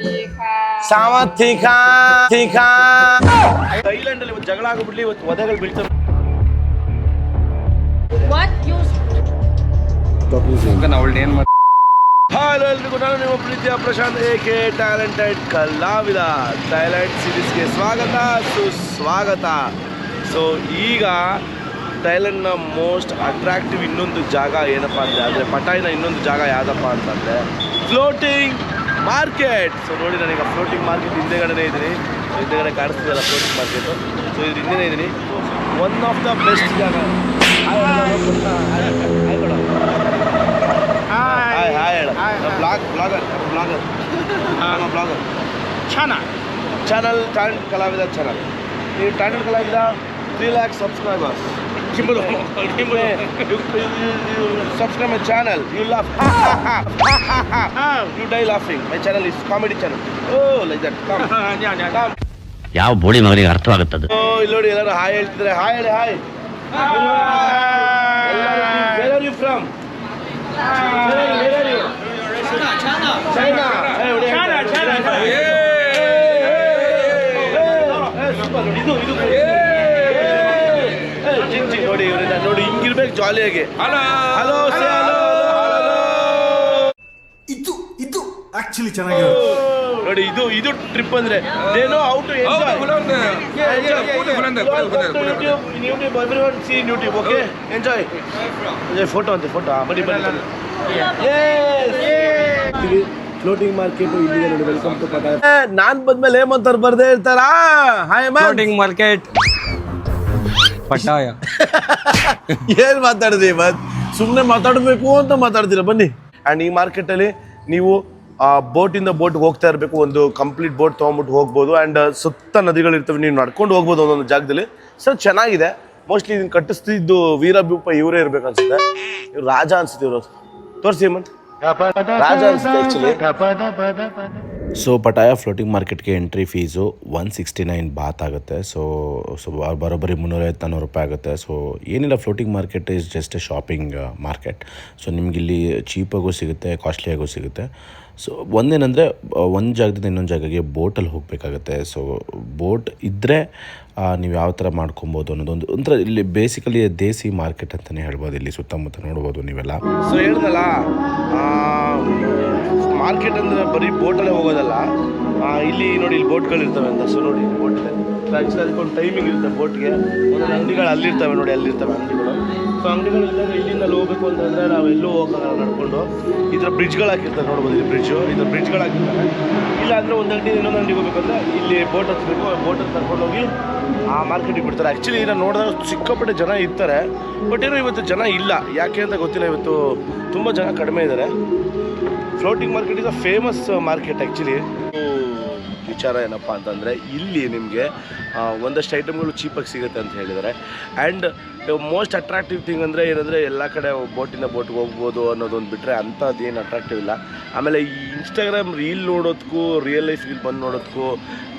ดีค่ะสวัสดีค่ะทีค่ะ Thailand ಅಲ್ಲಿ ಇವತ್ತು ಜಗಳ ಆಗ್ಬಿಡ್ಲಿ ಇವತ್ತು ಒದೆಗಳು ಬೀಳ್ತವೆ. What you ಅವಳನ್ನೇನ್ ಮಾಡಿ ಹಾಯ್ ಎಲ್ರಿಗೂ ನಾನು ನಿಮ್ಮ ಪ್ರೀತಿಯ ಪ್ರಶಾಂತ್ ಏಕೆ ಟ್ಯಾಲೆಂಟೆಡ್ ಕಲಾವಿದ. ಥೈಲ್ಯಾಂಡ್ ಸಿರೀಸ್ಗೆ ಸ್ವಾಗತ ಸುಸ್ವಾಗತ. ಸೊ ಈಗ ಥೈಲ್ಯಾಂಡ್ನ ಮೋಸ್ಟ್ ಅಟ್ರಾಕ್ಟಿವ್ ಇನ್ನೊಂದು ಜಾಗ ಏನಪ್ಪಾ ಅಂದರೆ ಅಂದರೆ ಪಟಾಯಿನ ಇನ್ನೊಂದು ಜಾಗ ಯಾವುದಪ್ಪ ಅಂತಂದರೆ ಫ್ಲೋಟಿಂಗ್ ಮಾರ್ಕೆಟ್ ಸೊ ನೋಡಿ ನಾನೀಗ ಫ್ಲೋಟಿಂಗ್ ಮಾರ್ಕೆಟ್ ಹಿಂದೆಗಡೆನೇ ಇದ್ದೀನಿ. ಹಿಂದೆಗಡೆ ಹಿಂದೆಗಡೆ ಕಾಣಿಸ್ತಿದಲ್ಲ ಫ್ಲೋಟಿಂಗ್ ಮಾರ್ಕೆಟು ಸೊ ಇದ್ರ ಹಿಂದೆನೇ ಇದ್ದೀನಿ. ಒನ್ ಆಫ್ ದ ಬೆಸ್ಟ್ ಜಾಗ. ಹಾಯ್ ಹಾಯ್ ಹೇಳ. ಬ್ಲಾಗ್ ಬ್ಲಾಗರ್ ಬ್ಲಾಗರ್ ನಮ್ಮ ಬ್ಲಾಗರ್ ಚಾನಲ್ ಚಾನಲ್ ಟ್ಯಾಲೆಂಟ್ ಕಲಾವಿದ ಚಾನಲ್ ಈ ಟ್ಯಾಲೆಂಟ್ ಕಲಾವಿದ three lakh subscribers ಕಿಂಬಲು subscribe my channel you laugh you die laughing my channel is comedy channel oh like that come come ಯಾವ ಬೋಳಿ ಮಗನಿಗೆ ಅರ್ಥವಾಗುತ್ತದೆ? ಓ ಇಲ್ಲಿ ನೋಡಿ ಎಲ್ಲರೂ ಹಾಯ್ ಹೇಳ್ತಿದ್ರೆ ಹಾಯ್ ಹೇಳಿ hi where are you from China ಇದು ಇದು ಜಿಂಗ್ ಜಿಂಗ್ ನೋಡಿ ಇವರಿಂದ ನೋಡಿ ಹಿಂಗಿರ್ಬೇಕು ಜಾಲಿಯಾಗಿ ಹಲೋ ಹಲೋ ಇದು ಇದು ಆಕ್ಚುಲಿ ಚೆನ್ನಾಗಿದೆ ನೋಡಿ ಇದು ಇದು ಟ್ರಿಪ್ ಅಂದ್ರೆ ಏನೋ out to enjoy see YouTube okay enjoy enjoy photo ಅಂತೆ ಫೋಟೋ ಬನ್ನಿ ಬನ್ನಿ ಫ್ಲೋಟಿಂಗ್ ಮಾರ್ಕೆಟ್ ಇಲ್ಲಿದೆ ನೋಡಿ ವೆಲ್ಕಮ್ ಟು ನಾನ್ ಬಂದ್ಮೇಲೆ ಹೇಮಂತರ್ ಬರ್ದೇ ಇರ್ತಾರಾ? ಹಾಯ್ ಫ್ಲೋಟಿಂಗ್ ಮಾರ್ಕೆಟ್ ಪಟ್ಟಾಯ ಏನ್ ಮಾತಾಡಿದ್ರಿ ಮತ್? ಸುಮ್ನೆ ಮಾತಾಡಬೇಕು ಅಂತ ಮಾತಾಡ್ತೀರಾ? ಬನ್ನಿ. ಅಂಡ್ ಈ ಮಾರ್ಕೆಟಲ್ಲಿ ನೀವು ಬೋಟಿಂದ ಬೋಟ್ ಹೋಗ್ತಾ ಇರಬೇಕು ಒಂದು ಕಂಪ್ಲೀಟ್ ಬೋಟ್ ತೊಗೊಂಬಿಟ್ಟು ಹೋಗ್ಬೋದು ಅಂಡ್ ಸುತ್ತ ನದಿಗಳಿರ್ತವೆ ನೀವು ನಡ್ಕೊಂಡು ಹೋಗ್ಬೋದು ಒಂದೊಂದು ಜಾಗದಲ್ಲಿ. ಸರ್ ಚೆನ್ನಾಗಿದೆ. ಮೋಸ್ಟ್ಲಿ ಇದನ್ನ ಕಟ್ಟಿಸ್ತಿದ್ದು ವೀರಭೂಪ ಇವರೇ ಇರ್ಬೇಕು ಅನ್ಸುತ್ತೆ. ಇವ್ರು ರಾಜ ಅನ್ಸುತ್ತೆ ಇವರು. ತೋರಿಸಿ ಹೇಮಂತ್. ರಾಜ ಅನ್ಸುತ್ತೆ ಆ್ಯಕ್ಚುಲಿ ಸೊ ಪಟಾಯ ಫ್ಲೋಟಿಂಗ್ ಮಾರ್ಕೆಟ್ಗೆ entry fees one sixty nine baht ಆಗುತ್ತೆ ಸೊ ಸೊ ಬರೋಬ್ಬರಿ ಮುನ್ನೂರೈವತ್ತು ನಾನ್ನೂರು ರೂಪಾಯಿ ಆಗುತ್ತೆ ಸೊ ಏನಿಲ್ಲ floating market is just a shopping market so ನಿಮಗಿಲ್ಲಿ ಚೀಪಾಗೂ ಸಿಗುತ್ತೆ ಕಾಸ್ಟ್ಲಿಯಾಗೂ ಸಿಗುತ್ತೆ ಸೊ ಒಂದೇನೆಂದರೆ ಒಂದು ಜಾಗದಿಂದ ಇನ್ನೊಂದು ಜಾಗಕ್ಕೆ ಬೋಟಲ್ಲಿ ಹೋಗಬೇಕಾಗತ್ತೆ ಸೊ ಬೋಟ್ ಇದ್ದರೆ ನೀವು ಯಾವ ಥರ ಮಾಡ್ಕೊಬೋದು ಅನ್ನೋದೊಂದು ಒಂಥರ ಇಲ್ಲಿ ಬೇಸಿಕಲಿ ದೇಸಿ ಮಾರ್ಕೆಟ್ ಅಂತಲೇ ಹೇಳ್ಬೋದು ಇಲ್ಲಿ ಸುತ್ತಮುತ್ತ ನೋಡ್ಬೋದು ನೀವೆಲ್ಲ ಸೊ ಹೇಳಿದ್ನಲ್ಲ ಮಾರ್ಕೆಟ್ ಅಂದ್ರೆ ಬರೀ ಬೋಟಲ್ಲೇ ಹೋಗೋದಲ್ಲ ಇಲ್ಲಿ ನೋಡಿ ಇಲ್ಲಿ ಬೋಟ್ಗಳು ಇರ್ತವೆ ಅಂತ. ಸೊ ನೋಡಿ ಬೋಟ್ ಇದೆ ಆ್ಯಕ್ಚುಲಿ ಅದಕ್ಕೊಂದು ಟೈಮಿಂಗ್ ಇರುತ್ತೆ ಬೋಟ್ಗೆ ಒಂದೊಂದು ಅಂಗಡಿಗಳು ಅಲ್ಲಿರ್ತವೆ ನೋಡಿ ಅಲ್ಲಿರ್ತವೆ ಅಂಗಡಿಗಳು. ಸೊ ಅಂಗಡಿಗಳು ಇದ್ದಾಗ ಇಲ್ಲಿಂದ ಹೋಗ್ಬೇಕು ಅಂತಂದರೆ ನಾವು ಎಲ್ಲೂ ಹೋಗೋಣ ನಡ್ಕೊಂಡು. ಈ ಥರ ಬ್ರಿಡ್ಜ್ಗಳು ಹಾಕಿರ್ತಾರೆ ನೋಡ್ಬೋದು ಇಲ್ಲಿ ಬ್ರಿಡ್ಜು ಈ ಥರ ಬ್ರಿಡ್ಜ್ಗಳು ಹಾಕಿರ್ತಾರೆ. ಇಲ್ಲ ಅಂದರೆ ಒಂದು ಅಂಗಡಿ ಇನ್ನೊಂದು ಅಂಗಡಿಗೆ ಹೋಗ್ಬೇಕಂದ್ರೆ ಇಲ್ಲಿ ಬೋಟ್ ಹತ್ಬೇಕು. ಬೋಟಲ್ಲಿ ಕರ್ಕೊಂಡು ಹೋಗಿ ಆ ಮಾರ್ಕೆಟಿಗೆ ಬಿಡ್ತಾರೆ. ಆ್ಯಕ್ಚುಲಿ ನಾನು ನೋಡಿದಾಗ ಸಿಕ್ಕಾಪಟ್ಟೆ ಜನ ಇರ್ತಾರೆ. ಬಟ್ ಏನೋ ಇವತ್ತು ಜನ ಇಲ್ಲ. ಯಾಕೆ ಅಂತ ಗೊತ್ತಿಲ್ಲ. ಇವತ್ತು ತುಂಬ ಜನ ಕಡಿಮೆ ಇದ್ದಾರೆ floating market is a famous market actually ವಿಚಾರ ಏನಪ್ಪ ಅಂತಂದರೆ, ಇಲ್ಲಿ ನಿಮಗೆ ಒಂದಷ್ಟು ಐಟಮ್ಗಳು ಚೀಪಾಗಿ ಸಿಗುತ್ತೆ ಅಂತ ಹೇಳಿದ್ದಾರೆ. ಆ್ಯಂಡ್ ಮೋಸ್ಟ್ ಅಟ್ರಾಕ್ಟಿವ್ ಥಿಂಗ್ ಅಂದರೆ ಏನಂದರೆ, ಎಲ್ಲ ಕಡೆ ಬೋಟಿಂದ ಬೋಟ್ಗೆ ಹೋಗ್ಬೋದು ಅನ್ನೋದೊಂದು ಬಿಟ್ಟರೆ ಅಂಥದ್ದು ಏನು ಅಟ್ರಾಕ್ಟಿವ್ ಇಲ್ಲ. ಆಮೇಲೆ ಈ ಇನ್ಸ್ಟಾಗ್ರಾಮ್ ರೀಲ್ ನೋಡೋದಕ್ಕೂ ರಿಯಲ್ ಲೈಫ್ ಇಲ್ಲಿ ಬಂದು ನೋಡೋದಕ್ಕೂ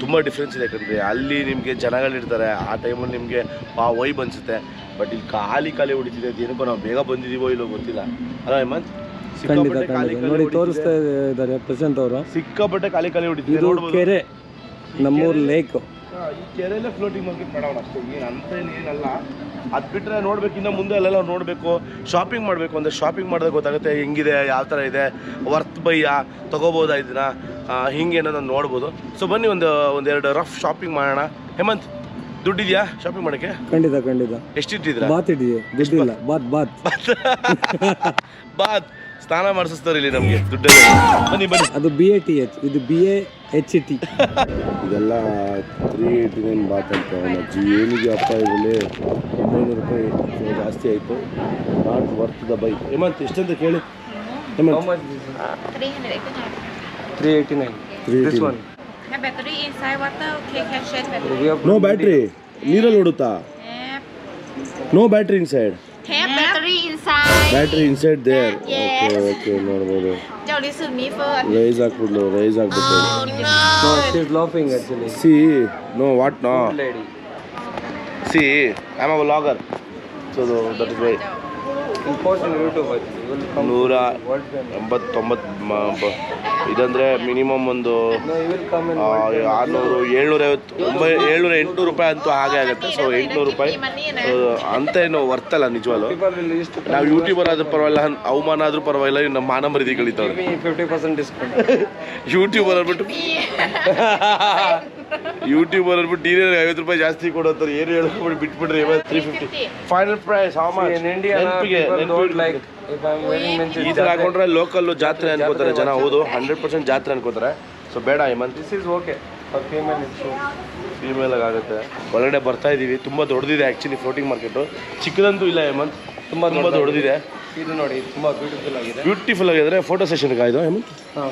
ತುಂಬ ಡಿಫ್ರೆನ್ಸ್ ಇದೆ ಯಾಕಂದರೆ ಅಲ್ಲಿ ನಿಮಗೆ ಜನಗಳಿರ್ತಾರೆ ಆ ಟೈಮಲ್ಲಿ ನಿಮಗೆ, ಆ ವೈಬ್ ಅನಿಸುತ್ತೆ. ಬಟ್ ಇಲ್ಲಿ ಖಾಲಿ ಖಾಲಿ ಹೊಡಿತಿದೆ ಏನಪ್ಪ ನಾವು ಬೇಗ ಬಂದಿದ್ದೀವೋ ಇಲ್ಲೋ ಗೊತ್ತಿಲ್ಲ. ಅಲ್ಲ ಹೇಮಂತ್? ಖಂಡಿತ ಖಂಡಿತ. ನೋಡಿ ತೋರಿಸ್ತಾ ಇದ್ದಾರೆ ಪ್ರಶಾಂತ್ ಅವರು. ಸಿಕ್ಕಾಪಟ್ಟೆ ಖಾಲಿ ಖಾಲಿ ಹೊಡಿತೀವಿ ಇದು ಕೆರೆ ನಮ್ಮೂರ್ ಲೇಕ್. ಈ ಕೆರೆಯಲ್ಲೇ ಫ್ಲೋಟಿಂಗ್ ಮಾರ್ಕೆಟ್ ಮಾಡೋಣ ಅಷ್ಟೇ. ಏನು ಅಂತ ಏನಲ್ಲ. ಅದು ಬಿಟ್ಟರೆ ನೋಡ್ಬೇಕು ಇನ್ನು ಮುಂದೆ ಅಲ್ಲೆಲ್ಲ ನೋಡಬೇಕು. ಶಾಪಿಂಗ್ ಮಾಡಬೇಕು. ಅಂದರೆ ಶಾಪಿಂಗ್ ಮಾಡಿದಾಗ ಗೊತ್ತಾಗುತ್ತೆ ಹೆಂಗಿದೆ ಯಾವ ಥರ ಇದೆ ವರ್ತ್ ಬೈಯ ತೊಗೋಬೋದಾ ಇದನ್ನ? ಹಿಂಗೆ ಅನ್ನೋದನ್ನು ನೋಡ್ಬೋದು. ಸೊ ಬನ್ನಿ ಒಂದು ಒಂದೆರಡು ರಫ್ ಶಾಪಿಂಗ್ ಮಾಡೋಣ. ಹೇಮಂತ್ ದುಡ್ಡಿದೆಯಾ ಶಾಪಿಂಗ್ ಮಾಡಕ್ಕೆ? ಖಂಡಿತ ಖಂಡಿತ. ಎಷ್ಟಿಟ್ಟಿದ್ದೀರಾ? ಬಾತ್ ಇದೆಯಾ ದುಡ್ಡಿಲ್ಲ ಬಾತ್. ಬಾತ್? ಬಾತ್. ಸ್ನಾನ ಮಾಡಿಸ್ತಾರೆ ಇಲ್ಲಿ ನಮಗೆ ದುಡ್ಡಲ್ಲಿ. ಬನ್ನಿ ಬನ್ನಿ. ಅದು ಬಿ ಎ ಟಿ ಎಚ್ ಇದು ಬಿ ಎ ಎಚ್ ಟಿ ಇದೆಲ್ಲ ತ್ರೀ ಏಯ್ಟಿ ನೈನ್ ಬಾತ್ ಅಂತ ಅಜ್ಜಿ ಏನಿಗೆ ಅಪ್ಪ ಇದರಲ್ಲಿ? ಒಂಬೈನೂರು ರೂಪಾಯಿ ಜಾಸ್ತಿ ಆಯಿತು. Not worth the buy Hemanth ಎಷ್ಟಂತ ಕೇಳಿ. Hemanth. 389 three eighty nine one can change battery no battery ನೀರಲ್ಲಿ ಓಡುತ್ತಾ? No battery inside tape battery inside. Battery inside there. Yes. okay okay ನೋಡಬಹುದು now this is me for raise ಆಗ್ಬಿಡ್ಲು raise ಆಗ್ಬಿಡ್ಲು oh no no. she's laughing actually. See no what no? See i'm a vlogger. So that is why. ನೂರ. ಎಂಬತ್ತೊಂಬತ್ತು ಇದಂದರೆ minimum ಒಂದು. ಆರುನೂರು ಏಳ್ನೂರ ಐವತ್ತು ಒಂಬೈ ಏಳ್ನೂರ ಎಂಟುನೂರು ರೂಪಾಯಿ ಅಂತೂ ಹಾಗೆ ಆಗುತ್ತೆ ಸೊ ಎಂಟುನೂರು ರೂಪಾಯಿ ಅಂತ ಏನು ವರ್ತಲ್ಲ to ನಾವು ಯೂಟ್ಯೂಬರ್ ಆದ್ರೂ ಪರವಾಗಿಲ್ಲ ಅವಮಾನ ಆದರೂ ಪರವಾಗಿಲ್ಲ ಇನ್ನು ನಮ್ಮ ಮಾನ ಮರ್ಯಾದೆ ಕಳೀತಾವ್ರೆ give me 50% discount. ಯೂಟ್ಯೂಬರ್ ಅಂದ್ಬಿಟ್ಟು ಯೂಟ್ಯೂಬರ್ ಅನ್ಬಿಟ್ಟು ನೀನೇ ಐವತ್ತು ರೂಪಾಯಿ ಜಾಸ್ತಿ ಕೊಡತ್ತಾರೆ ಏನು ಹೇಳ್ಕೊಂಡು ಬಿಟ್ಬಿಡ್ರಿ three fifty final price how much ನೆನಪಿಗೆ ಈ ಥರ ಹಾಕೊಂಡ್ರೆ ಲೋಕಲ್ ಜಾತ್ರೆ ಅನ್ಕೋತಾರೆ ಜನ ಹೌದು ಹಂಡ್ರೆಡ್ ಪರ್ಸೆಂಟ್ ಜಾತ್ರೆ ಅನ್ಕೋತಾರೆ. ಸೊ ಬೇಡ Hemanth is is okay female female ಆಗುತ್ತೆ. ಒಳಗಡೆ ಬರ್ತಾ ಇದೀವಿ. ತುಂಬ ದೊಡ್ಡದಿದೆ ಆ್ಯಕ್ಚುಲಿ ಫ್ಲೋಟಿಂಗ್ ಮಾರ್ಕೆಟು ಚಿಕ್ಕದಂತೂ ಇಲ್ಲ ಹೇಮಂತ್ ತುಂಬ ತುಂಬ ದೊಡ್ಡದಿದೆ. ಇದು ನೋಡಿ ತುಂಬಾ ಬ್ಯೂಟಿಫುಲ್ ಆಗಿದೆ. ಬ್ಯೂಟಿಫುಲ್ ಆಗಿದ್ರೆ ಫೋಟೋ ಸೆಷನ್ ಇದು ಹೇಮಂತ್? ಹಾ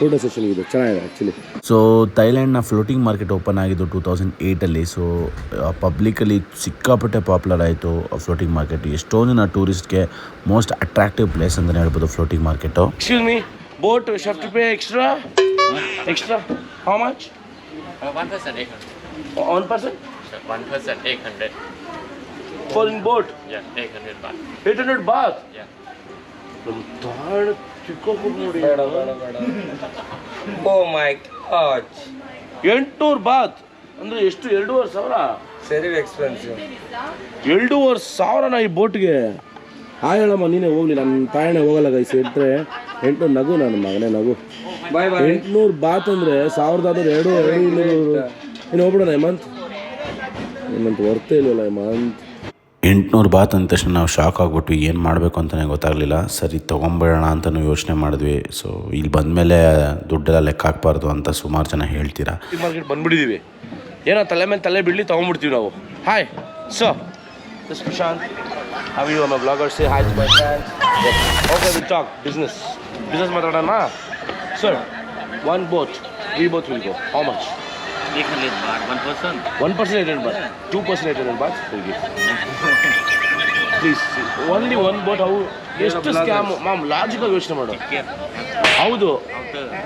ಫೋಟೋ ಸೆಷನ್ ಇದೆ ಚೆನ್ನಾಗಿದೆ ಆ್ಯಕ್ಚುಲಿ ಸೊ ಥೈಲ್ಯಾಂಡ್ನ ಫ್ಲೋಟಿಂಗ್ ಮಾರ್ಕೆಟ್ ಓಪನ್ ಆಗಿದ್ದು ಟೂ ತೌಸಂಡ್ ಏಯ್ಟಲ್ಲಿ ಸೊ ಪಬ್ಲಿಕಲ್ಲಿ ಸಿಕ್ಕಾಪಟ್ಟೆ ಪಾಪ್ಯುಲರ್ ಆಯಿತು ಫ್ಲೋಟಿಂಗ್ ಮಾರ್ಕೆಟ್ ಎಷ್ಟೊಂದು ಜನ ಟೂರಿಸ್ಟ್ಗೆ ಮೋಸ್ಟ್ ಅಟ್ರಾಕ್ಟಿವ್ ಪ್ಲೇಸ್ ಅಂತಲೇ ಹೇಳ್ಬೋದು floating market excuse me boat ಶಫ್ಟ್ pay extra extra how much one percent one percent person? 800. One person? Sure. One person 800. For in boat? Yeah, 800 baht. 800 baht? Yeah. ನಮ್ಮ ತಾಳ ಚಿಕ್ಕ ನೋಡಿ. ಬೇಡ ಬೇಡ ಬೇಡ. ಓ ಮೈ ಗಾಡ್ ಎಂಟುನೂರು ಬಾತ್. ಅಂದ್ರೆ ಎಷ್ಟು? ಎರಡೂವರೆ ಸಾವಿರ? ಸರಿ ಎಕ್ಸ್ಪೆನ್ಸಿವ್ ಎರಡೂವರೆ ಸಾವಿರನ ಈ ಬೋಟ್ಗೆ. ಆ ಹೇಳಮ್ಮ ನೀನೇ ಹೋಗ್ಲಿ. ನನ್ನ ತಾಯಣ್ಣ ಹೋಗಲ್ಲ ಗೈಸ್ ಇಟ್ಟರೆ ಎಂಟುನೂರು ನಗು ನನ್ನ ಮಗನೇ ನಗು. ಬಾಯ್ ಬಾಯ್ ಎಂಟುನೂರು ಬಾತ್ ಅಂದರೆ ಸಾವಿರದ ಆದ್ರೆ ಎರಡು ಎರಡು ಇನ್ನೂರು. ಇನ್ನು ಹೋಗ್ಬಿಡೋಣ ಹೇಮಂತ್. ಹೇಮಂತ್ ಇಲ್ಲ ಇಲ್ವಲ್ಲ ಹೇಮಂತ್? ಎಂಟುನೂರು ಬಾತ್ ಅಂದ ತಕ್ಷಣ ನಾವು ಶಾಕ್ ಆಗಿಬಿಟ್ಟು ಏನು ಮಾಡಬೇಕು ಅಂತಲೇ ಗೊತ್ತಾಗಲಿಲ್ಲ. ಸರಿ, ತೊಗೊಂಬಿಡೋಣ ಅಂತಲೂ ಯೋಚನೆ ಮಾಡಿದ್ವಿ. ಸೊ ಇಲ್ಲಿ ಬಂದಮೇಲೆ ದುಡ್ಡೆಲ್ಲ ಲೆಕ್ಕ ಹಾಕ್ಬಾರ್ದು ಅಂತ ಸುಮಾರು ಜನ ಹೇಳ್ತೀರಾ? ಮಾರ್ಕೆಟ್ ಬಂದ್ಬಿಟ್ಟಿದ್ದೀವಿ ಏನೋ ತಲೆ ಮೇಲೆ ತಲೆ ಬಿಡ್ಲಿ ತೊಗೊಂಡ್ಬಿಡ್ತೀವಿ ನಾವು. Hi so Prashanth you bloggers hi my okay talk business business ಮಾತಾಡೋಣ? Sir one boat we both will go how much one percent eight hundred baht two percent eight hundred baht give please only one boat ಅವು ಎಷ್ಟು scam ma'am logical ಯೋಚನೆ ಮಾಡು. ಹೌದು.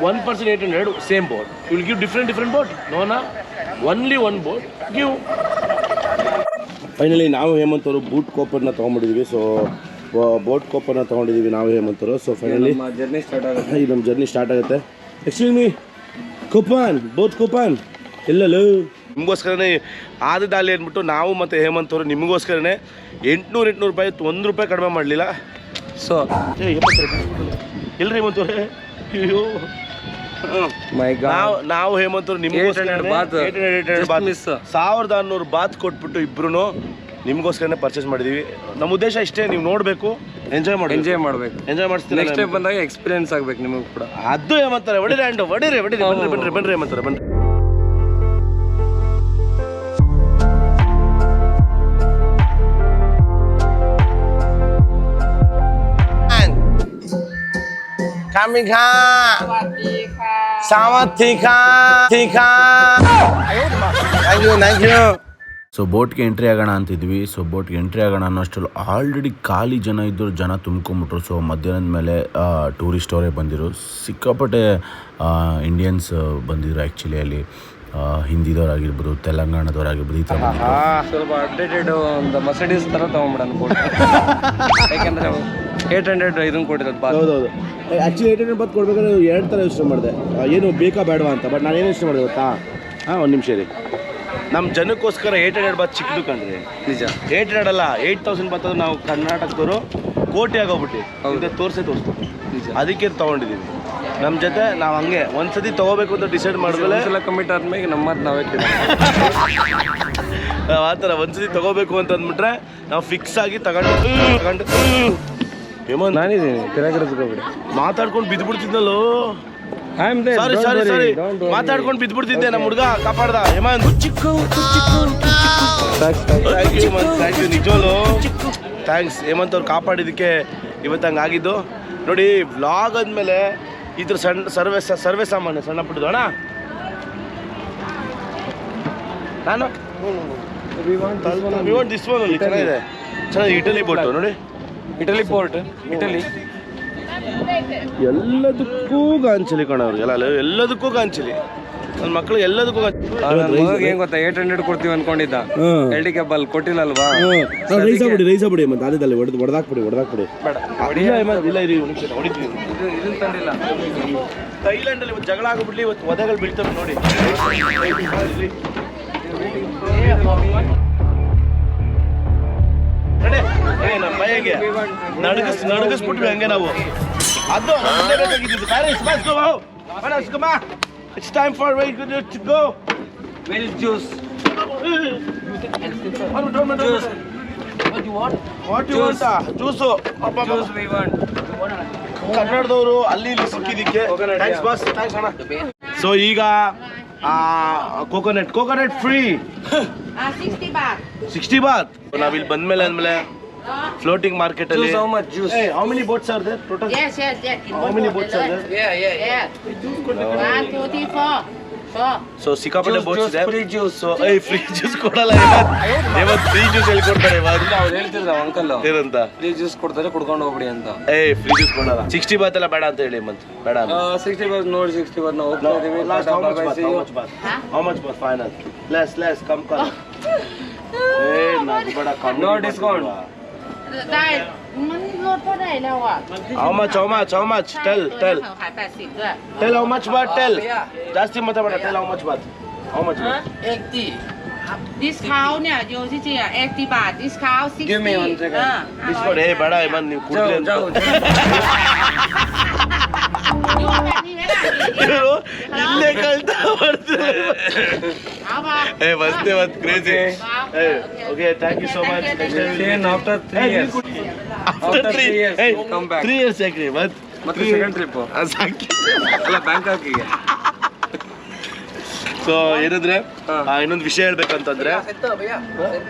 One percent eight hundred same boat will give different different boat ನೋನಾ only one boat give finally ನಾವು ಹೇಮಂತ್ ಅವರು boat ಕೋಪರ್ನ ತೊಗೊಂಡ್ಬಿಟ್ಟಿದ್ವಿ. So boat ಕೋಪರ್ನ ತೊಗೊಂಡಿದ್ದೀವಿ ನಾವು ಹೇಮಂತರು ಅವರು. ಸೊ ಫೈನಲಿ ನಮ್ಮ ಜರ್ನಿ ಸ್ಟಾರ್ಟ್ ಆಗುತ್ತೆ. ಈ ನಮ್ಮ ಜರ್ನಿ ಸ್ಟಾರ್ಟ್ ಆಗುತ್ತೆ. Excuse me coupon boat coupon ಎಲ್ಲಲ್ಲೂ. ನಿಮಗೋಸ್ಕರನೇ ಆದದಾಲಿ ಅಂದ್ಬಿಟ್ಟು ನಾವು ಮತ್ತು ಹೇಮಂತ್ ಅವರು ನಿಮಗೋಸ್ಕರನೇ ಎಂಟುನೂರು ಎಂಟುನೂರು ರೂಪಾಯಿ ಒಂದು ರೂಪಾಯಿ ಕಡಿಮೆ ಮಾಡಲಿಲ್ಲ. ಸೊ ಇಲ್ಲರಿ ಹೇಮಂತ್ ಅವರೇ ಅಯ್ಯೋ. ಮೈ ನಾವು ನಾವು ಹೇಮಂತ್ ಅವರು ನಿಮಗೋಸ್ಕರ 800 ಬಾತ್. Just miss. ಸಾವಿರದ ಆರುನೂರು ಬಾತ್ ಕೊಟ್ಬಿಟ್ಟು ಇಬ್ರು ನಿಮಗೋಸ್ಕರನೇ ಪರ್ಚೇಸ್ ಮಾಡಿದ್ದೀವಿ ನಮ್ಮ ಉದ್ದೇಶ ಇಷ್ಟೇ ನೀವು ನೋಡಬೇಕು ಎಂಜಾಯ್ ಮಾಡಿ ಎಂಜಾಯ್ ಮಾಡಬೇಕು. ಎಂಜಾಯ್ ಮಾಡಿಸ್ತೀನಿ ನೆಕ್ಸ್ಟ್ ಟೈಮ್ ಬಂದಾಗ ಎಕ್ಸ್ಪೀರಿಯನ್ಸ್ ಆಗ್ಬೇಕು ನಿಮಗೂ ಕೂಡ. ಅದು ಏಮಂತಾರೆ ಒಡಿರಿ ಅಂಡು ಹೊಡಿರಿ ಒಡಿರಿ ಬನ್ರಿ ಬನ್ರಿ ಬನ್ರಿ ಏಮಂತಾರೆ ಬನ್ರಿ. มิค่ะสวัสดีค่ะสวัสดีค่ะทีค่ะอายุไหนคือ ಸೊ ಬೋಟ್ಗೆ ಎಂಟ್ರಿ ಆಗೋಣ ಅಂತಿದ್ವಿ ಸೊ ಬೋಟ್ಗೆ ಎಂಟ್ರಿ ಆಗೋಣ ಅನ್ನೋಷ್ಟರಲ್ಲಿ ಆಲ್ರೆಡಿ ಖಾಲಿ ಜನ ಇದ್ದರು ಜನ ತುಂಬ್ಕೊಂಬಿಟ್ರು ಸೊ ಮಧ್ಯಾಹ್ನದ ಮೇಲೆ ಟೂರಿಸ್ಟ್ ಅವರೇ ಬಂದಿರು ಸಿಕ್ಕಾಪಟ್ಟೆ ಇಂಡಿಯನ್ಸ್ ಬಂದಿದ್ರು ಆ್ಯಕ್ಚುಲಿ ಅಲ್ಲಿ ಹಿಂದಿದವರಾಗಿರ್ಬೋದು ತೆಲಂಗಾಣದವರಾಗಿರ್ಬೋದು ಈ ಥರ ಸ್ವಲ್ಪ ಅಪ್ಡೇಟೆಡ್ ಒಂದು ಮರ್ಸಿಡೀಸ್ ಥರ ತೊಗೊಂಬಿಡೋಣ ಯಾಕೆಂದರೆ ಏಯ್ಟ್ ಹಂಡ್ರೆಡ್ ಇದನ್ನು ಕೊಟ್ಟಿರೋದು ಹೌದು ಹೌದೌದು. ಆ್ಯಕ್ಚುಲಿ ಏಟ್ ಹಂಡ್ರೆಡ್ ಬತ್ ಕೊಡ್ಬೇಕಾದ್ರೆ ಎರಡು ಥರ ಯೋಚನೆ ಮಾಡಿದೆ. ಏನು ಬೇಕಾ ಬೇಡವಾ ಅಂತ ಬಟ್ ನಾನು ಏನು ಯೋಚನೆ ಮಾಡಿದೆ ಗೊತ್ತಾ? ಹಾಂ ಒಂದು ನಿಮಿಷ ರೀ ನಮ್ಮ ಜನಕ್ಕೋಸ್ಕರ ಏಟ್ ಹಂಡ್ರೆಡ್ ಬತ್ ಚಿಕ್ಕದು ಕಣ್ರಿ ನಿಜ. ಏಟ್ ಹಂಡ್ರೆಡ್ ಅಲ್ಲ ಏಯ್ಟ್ ತೌಸಂಡ್ ಬರ್ತದೆ ನಾವು ಕರ್ನಾಟಕದವರು ಕೋಟಿ ಆಗೋಗ್ಬಿಟ್ಟು ಅವ್ರಿಗೆ ತೋರಿಸೇ ತೋರಿಸ್ಬಿಟ್ಟು ನಿಜ. ಅದಕ್ಕೆ ತೊಗೊಂಡಿದ್ದೀವಿ ನಮ್ಮ ಜೊತೆ ನಾವು ಹಂಗೆ ಒಂದ್ಸತಿ ತಗೋಬೇಕು ಅಂತ ಡಿಸೈಡ್ ಮಾಡಿದ್ಮೇಲೆ ಎಲ್ಲ ಕಮಿಟ್ ಆದ್ಮೇಲೆ ನಮ್ಮ ನಾವೇ ನಾವ್ ಆತರ ಆ ಥರ ಒಂದ್ಸತಿ ತಗೋಬೇಕು ಅಂತ ಅಂದ್ಬಿಟ್ರೆ ನಾವು ಫಿಕ್ಸ್ ಆಗಿ ತಗೊಂಡು ತಗೊಂಡು ಹೇಮಂತ್. ನಾನಿದ್ದೀನಿ ತಿರಗಡಿಸ್ಕೋಬಿಡಿ ಮಾತಾಡ್ಕೊಂಡು ಬಿದ್ದುಬಿಡ್ತಿದ್ನಲ್ಲೋ I am the sorry sorry sorry ಮಾತಾಡ್ಕೊಂಡು ಬಿದ್ದುಬಿಡ್ತಿದ್ದೆ ನಮ್ಮ ಹುಡುಗ ಕಾಪಾಡ್ದ. Hemanth. Thank you thank you ನಿಜವಲ್ಲೂ thanks Hemanth. ಅವ್ರು ಕಾಪಾಡಿದ್ದಕ್ಕೆ ಇವತ್ತು ಹಂಗಾಗಿದ್ದು ನೋಡಿ ವ್ಲಾಗ್ ಆದಮೇಲೆ ಇದ್ರ ಸಣ್ಣ ಸರ್ವೆ ಸರ್ವೆ ಸಾಮಾನ್ಯ ಸಣ್ಣ ಪುಟ್ಟದು ಅಣ್ಣ? ನಾನು? ದಿಸ್ ಒನ್ ಅಲ್ಲಿ ಚೆನ್ನಾಗಿದೆ. ಚೆನ್ನಾಗಿ ಇಟಲಿ ಬೋರ್ಟ್ ನೋಡಿ. ಇಟಲಿ ಪೋರ್ಟ್ ಇಟಲಿ ಎಲ್ಲದಕ್ಕೂ ಗಾಂಚಲಿ ಕಣ ಅವ್ರಿಗೆ ಎಲ್ಲ ಎಲ್ಲದಕ್ಕೂ ಗಾಂಚಲಿ. ನನ್ನ ಮಕ್ಕಳು ಎಲ್ಲದಕ್ಕೂ ಏನ್ ಗೊತ್ತಾ? ಏಟ್ ಹಂಡ್ರೆಡ್ ಕೊಡ್ತೀವಿ ಅನ್ಕೊಂಡಿದ್ದ. ಎಲ್ಡಿ ಕ್ಯಾಬ್ ಅಲ್ಲಿ ಕೊಟ್ಟಿಲ್ಲಲ್ವಾ ರೈಸ ಬಿಡಿ ರೈಸ ಬಿಡಿ ಮತ್ತೆ ಅದೇ ಹೊಡೆದು ಹೊಡೆದಾಕ್ಬಿಡಿ ಹೊಡೆದಾಕ್ಬಿಡಿ. ಇಲ್ಲ ಇದನ್ನ ತಂದಿಲ್ಲ. ಥೈಲ್ಯಾಂಡ್ ಅಲ್ಲಿ ಇವತ್ತು ಜಗಳ ಆಗಿಬಿಡ್ಲಿ ಇವತ್ತು ಒದೆಗಳು ಬೀಳ್ತವೆ ನೋಡಿ. ನಮ್ಮ ಭಯಗೆ ನಡಗಿಸ್ ನಡಗಿಸ್ಬಿಟ್ವಿ ಹಂಗೆ ನಾವು. ಅದು ನಮ್ದೇ ಬೇಕಾಗಿದ್ದು Paris bus go Paris come it's what you want juice juice we want ಕನ್ನಡದವರು ಅಲ್ಲಿ ಇಲ್ಲಿ ಸಿಕ್ಕಿದಕ್ಕೆ ಥ್ಯಾಂಕ್ಸ್ ಬಾಸ್ ಸೊ ಈಗ coconut coconut free sixty baht ನಾವ್ ಇಲ್ಲಿ ಬಂದ್ಮೇಲೆ ಅಂದ್ಮೇಲೆ ಫ್ಲೋಟಿಂಗ್ ಮಾರ್ಕೆಟ್ ಅಲ್ಲಿ so much juice how many boats are there total yes yes yes how many boats are there yeah yeah yeah juice ಕೊಡ್ತೀನಿ so ಸಿಕ್ಕಾಪಟ್ಟೆ juice, ಇದೆ. Free juice so a free juice ಕೊಡಲ್ಲ ಇವತ್ತು free juice ಎಲ್ಲಿ ಕೊಡ್ತಾರೆ ಅವ್ರು ಹೇಳ್ತಿದ್ರು uncle ಏನಂತ? ಫ್ರೀ ಜ್ಯೂಸ್ ಕೊಡ್ತಾರೆ ಕುಡ್ಕೊಂಡು ಹೋಗ್ಬಿಡಿ ಅಂತ. ಏ ಫ್ರೀ ಜ್ಯೂಸ್ ಕೊಡಲ್ಲ. ಸಿಕ್ಸ್ಟಿ ಬಾತ್ ಎಲ್ಲ ಬೇಡ ಅಂತ ಹೇಳಿ ಮಂತ್. ಬೇಡ ಸಿಕ್ಸ್ಟಿ ಬಾತ್ ನೋಡಿ ಸಿಕ್ಸ್ಟಿ ಬಾತ್ ನಾವು ಹೋಗ್ತಾ ಇದೀವಿ. Much baht final baht? How much Bye-bye, baht? Less come come a less, come, come. Hey, ได้มันลดเท่าไหร่แล้วอ่ะ How much? How much? How much? ใช่ Tell, ตัว tell, นี้เขาขาย 80 ด้วย tell how much baht? Tell. Just mata bata. Tell how much baht? How much baht? discount เนี่ยอยู่ที่จริงอ่ะ80บาท discount 60 Give me one second. เออ Discount. Hey, bada, man, you could. เจ้าเจ้า You are very ಇಲ್ಲೇ ಕಲ್ತಾ ಮಾಡ್ತಾರೆ ಏ ಮಸ್ತೆ ಮತ್ crazy okay thank you so much Sen after 3 years after 3 years come back 3 years ಯಾಕ್ರಿ? ಮತ್ ಮತ್ತೆ second trip ಆ ಸಾಕಿ. ಅಲ್ಲ ಬ್ಯಾಂಕಾಕ್ಗೆ. ಸೊ ಏನಂದ್ರೆ ಆ, ಇನ್ನೊಂದು ವಿಷಯ ಹೇಳ್ಬೇಕಂತಂದ್ರೆ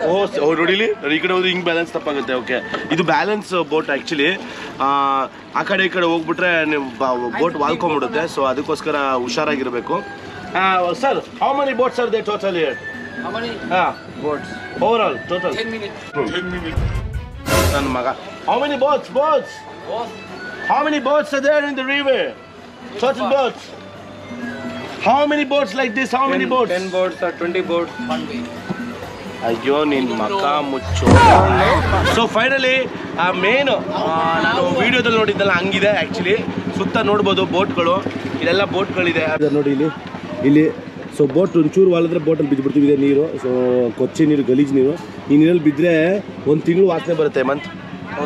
ಓ ನೋಡಿಲಿ ಈ ಕಡೆ ಹೋದ್ರೆ ಹಿಂಗ್ ಬ್ಯಾಲೆನ್ಸ್ ತಪ್ಪಾಗುತ್ತೆ ಓಕೆ ಇದು ಬ್ಯಾಲೆನ್ಸ್ ಬೋಟ್ ಆಕ್ಚುಲಿ ಆ ಕಡೆ ಈ ಕಡೆ ಹೋಗ್ಬಿಟ್ರೆ ನೀವು ಬೋಟ್ ವಾಲ್ಕೊಂಡ್ಬಿಡುತ್ತೆ ಸೊ ಅದಕ್ಕೋಸ್ಕರ ಹುಷಾರಾಗಿರ್ಬೇಕು. Sir how. Many boat sir the total boats overall total ನನ್ನ ಮಗ. How many boats boats how many boats ಅದೇ in the river total boats how many boats like this how many boats ten boats twenty boats ಅಯ್ಯೋ ನಿನ್ ಮಕ ಮುಚ್ಚು. So finally ಆ main ನಾನು ವಿಡಿಯೋದಲ್ಲಿ ನೋಡಿದ್ದಲ್ಲ ಹಂಗಿದೆ ಆ್ಯಕ್ಚುಲಿ ಸುತ್ತ ನೋಡ್ಬೋದು ಬೋಟ್ಗಳು. ಇಲ್ಲೆಲ್ಲ ಬೋಟ್ಗಳಿದೆ. ನೋಡಿ ಇಲ್ಲಿ. ಇಲ್ಲಿ ಸೊ ಬೋಟ್ ಒಂಚೂರು ವಾಲಿದ್ರೆ ಬೋಟಲ್ಲಿ ಬಿದ್ದುಬಿಡ್ತೀವಿ ಇದೆ ನೀರು. ಸೊ ಕೊಚ್ಚಿ ನೀರು ಗಲೀಜು ನೀರು. ಈ ನೀರಲ್ಲಿ ಬಿದ್ದರೆ ಒಂದು ತಿಂಗಳು ವಾಸನೆ ಬರುತ್ತೆ ಮಂತ್.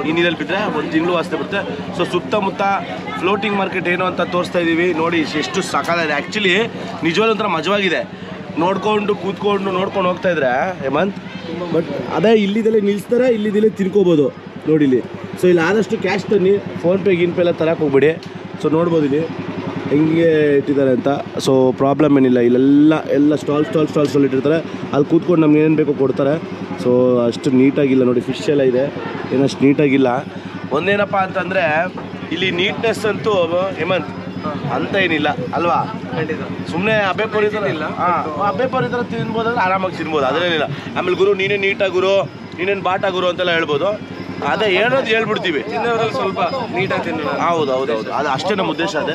ಈ ನೀರಲ್ಲಿ ಬಿದ್ದರೆ ಒಂದು ತಿಂಗಳು ವಾಸನೆ ಬರುತ್ತೆ. ಸೊ ಸುತ್ತಮುತ್ತ ಫ್ಲೋಟಿಂಗ್ ಮಾರ್ಕೆಟ್ ಏನು ಅಂತ ತೋರಿಸ್ತಾ ಇದ್ದೀವಿ ನೋಡಿ, ಎಷ್ಟು ಸಕಾಲಿದೆ ಆ್ಯಕ್ಚುಲಿ ನಿಜವಾಗ್ಲೂ ಒಂಥರ ಮಜವಾಗಿದೆ. ನೋಡ್ಕೊಂಡು, ಕೂತ್ಕೊಂಡು, ನೋಡ್ಕೊಂಡು ಹೋಗ್ತಾ ಇದ್ರೆ, ಹೇಮಂತ್ ಬಟ್ ಅದೇ ಇಲ್ಲಿದಲ್ಲೇ ನಿಲ್ಲಿಸ್ತಾರೆ ಇಲ್ಲಿದಲ್ಲೇ ತಿನ್ಕೋಬೋದು ನೋಡಿ ಸೊ ಇಲ್ಲಿ ಆದಷ್ಟು ಕ್ಯಾಶ್ ತನ್ನಿ ಫೋನ್ಪೇ ಗಿನ್ಪೇ ಎಲ್ಲ ತರಕ್ಕೆ ಹೋಗ್ಬಿಡಿ. ಸೊ ನೋಡ್ಬೋದು ಇಲ್ಲಿ. ಹೆಂಗೆ ಇಟ್ಟಿದ್ದಾರೆ ಅಂತ ಸೊ ಪ್ರಾಬ್ಲಮ್ ಏನಿಲ್ಲ. ಇಲ್ಲೆಲ್ಲ ಎಲ್ಲ ಸ್ಟಾಲ್ ಸ್ಟಾಲ್ ಸ್ಟಾಲ್ ಸ್ಟಾಲ್ ಇಟ್ಟಿರ್ತಾರೆ. ಅಲ್ಲಿ ಕೂತ್ಕೊಂಡು ನಮ್ಗೆ ಏನೇನು ಬೇಕೋ ಕೊಡ್ತಾರೆ. ಸೊ ಅಷ್ಟು ನೀಟಾಗಿಲ್ಲ ನೋಡಿ ಫಿಶ್ ಎಲ್ಲ ಇದೆ. ಏನಷ್ಟು ನೀಟಾಗಿಲ್ಲ ಒಂದೇನಪ್ಪ ಅಂತಂದರೆ ಇಲ್ಲಿ ನೀಟ್ನೆಸ್ ಅಂತೂ ಹೇಮಂತ್ ಅಂತ ಏನಿಲ್ಲ ಅಲ್ವಾ? ಸುಮ್ಮನೆ ಅಬ್ಬೆ ಪೋರಿ ಇಲ್ಲ. ಅಬ್ಬೆ ಪೋರಿ ಥರ ತಿನ್ಬೋದಂದ್ರೆ ಆರಾಮಾಗಿ ತಿನ್ಬೋದು ಅದೇನಿಲ್ಲ ಆಮೇಲೆ ಗುರು ನೀನೇ ನೀಟಾಗಿ ಗುರು ನೀನೇನು ಬಾಟ ಗುರು ಅಂತೆಲ್ಲ ಹೇಳ್ಬೋದು. ಅದೇ ಹೇಳೋದು ಹೇಳ್ಬಿಡ್ತೀವಿ. ತಿನ್ನೋದ್ರಲ್ಲಿ ಸ್ವಲ್ಪ ನೀಟಾಗಿ ಹೌದು ಹೌದು ಹೌದು. ಅದು ಅಷ್ಟೇ ನಮ್ಮ ಉದ್ದೇಶ ಅದೇ.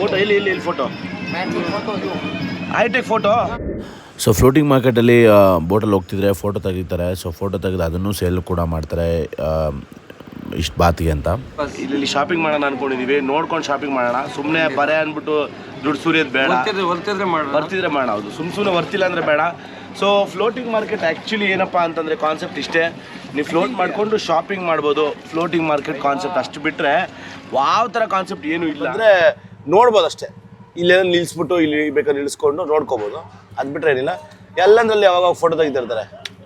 ಫೋಟೋ ಇಲ್ಲಿ ಇಲ್ಲಿ ಇಲ್ಲಿ photo. I take photo so floating ಮಾರ್ಕೆಟಲ್ಲಿ ಬೋಟಲ್ಲಿ ಹೋಗ್ತಿದ್ರೆ ಫೋಟೋ ತೆಗಿತಾರೆ. ಸೊ ಫೋಟೋ ತೆಗೆದು ಅದನ್ನು ಸೇಲ್ ಕೂಡ ಮಾಡ್ತಾರೆ ಇಷ್ಟು ಬಾತಿಗೆ ಅಂತ. ಇಲ್ಲಿ ಶಾಪಿಂಗ್ ಮಾಡೋಣ ಅನ್ಕೊಂಡಿದೀವಿ. ನೋಡ್ಕೊಂಡು ಶಾಪಿಂಗ್ ಮಾಡೋಣ. ಸುಮ್ಮನೆ ಬರೆ ಅಂದ್ಬಿಟ್ಟು ದುಡ್ಡು ಸುರಿಯೋದು ಬೇಡ. ಬರ್ತಿದ್ರೆ ಹೊಲ್ತಿದ್ರೆ ಮಾಡೋಣ. ಬರ್ತಿದ್ರೆ ಮಾಡೋಣ ಹೌದು. ಸುಮ್ ಸುಮ್ಮನೆ ಬರ್ತಿಲ್ಲ ಅಂದರೆ ಬೇಡ. ಸೊ ಫ್ಲೋಟಿಂಗ್ ಮಾರ್ಕೆಟ್ ಆ್ಯಕ್ಚುಲಿ ಏನಪ್ಪ ಅಂತಂದರೆ ಕಾನ್ಸೆಪ್ಟ್ ಇಷ್ಟೇ. ನೀವು ಫ್ಲೋಟ್ ಮಾಡಿಕೊಂಡು ಶಾಪಿಂಗ್ ಮಾಡ್ಬೋದು. ಫ್ಲೋಟಿಂಗ್ ಮಾರ್ಕೆಟ್ ಕಾನ್ಸೆಪ್ಟ್ ಅಷ್ಟು ಬಿಟ್ಟರೆ ಯಾವ ಥರ ಕಾನ್ಸೆಪ್ಟ್ ಏನೂ ಇಲ್ಲ. ಅಂದರೆ ನೋಡ್ಬೋದು ಅಷ್ಟೇ. ಇಲ್ಲೇನೋ ನಿಲ್ಲಿಸ್ಬಿಟ್ಟು ಇಲ್ಲಿ ಬೇಕಾದ್ರೆ ನಿಲ್ಲಿಸ್ಕೊಂಡು ನೋಡ್ಕೋಬೋದು. ಅದು ಬಿಟ್ಟರೆ ಏನಿಲ್ಲ. ಎಲ್ಲಂದ್ರಲ್ಲಿ ಯಾವಾಗ ಫೋಟೋ ತೆಗಿತಿರ್ತಾರೆ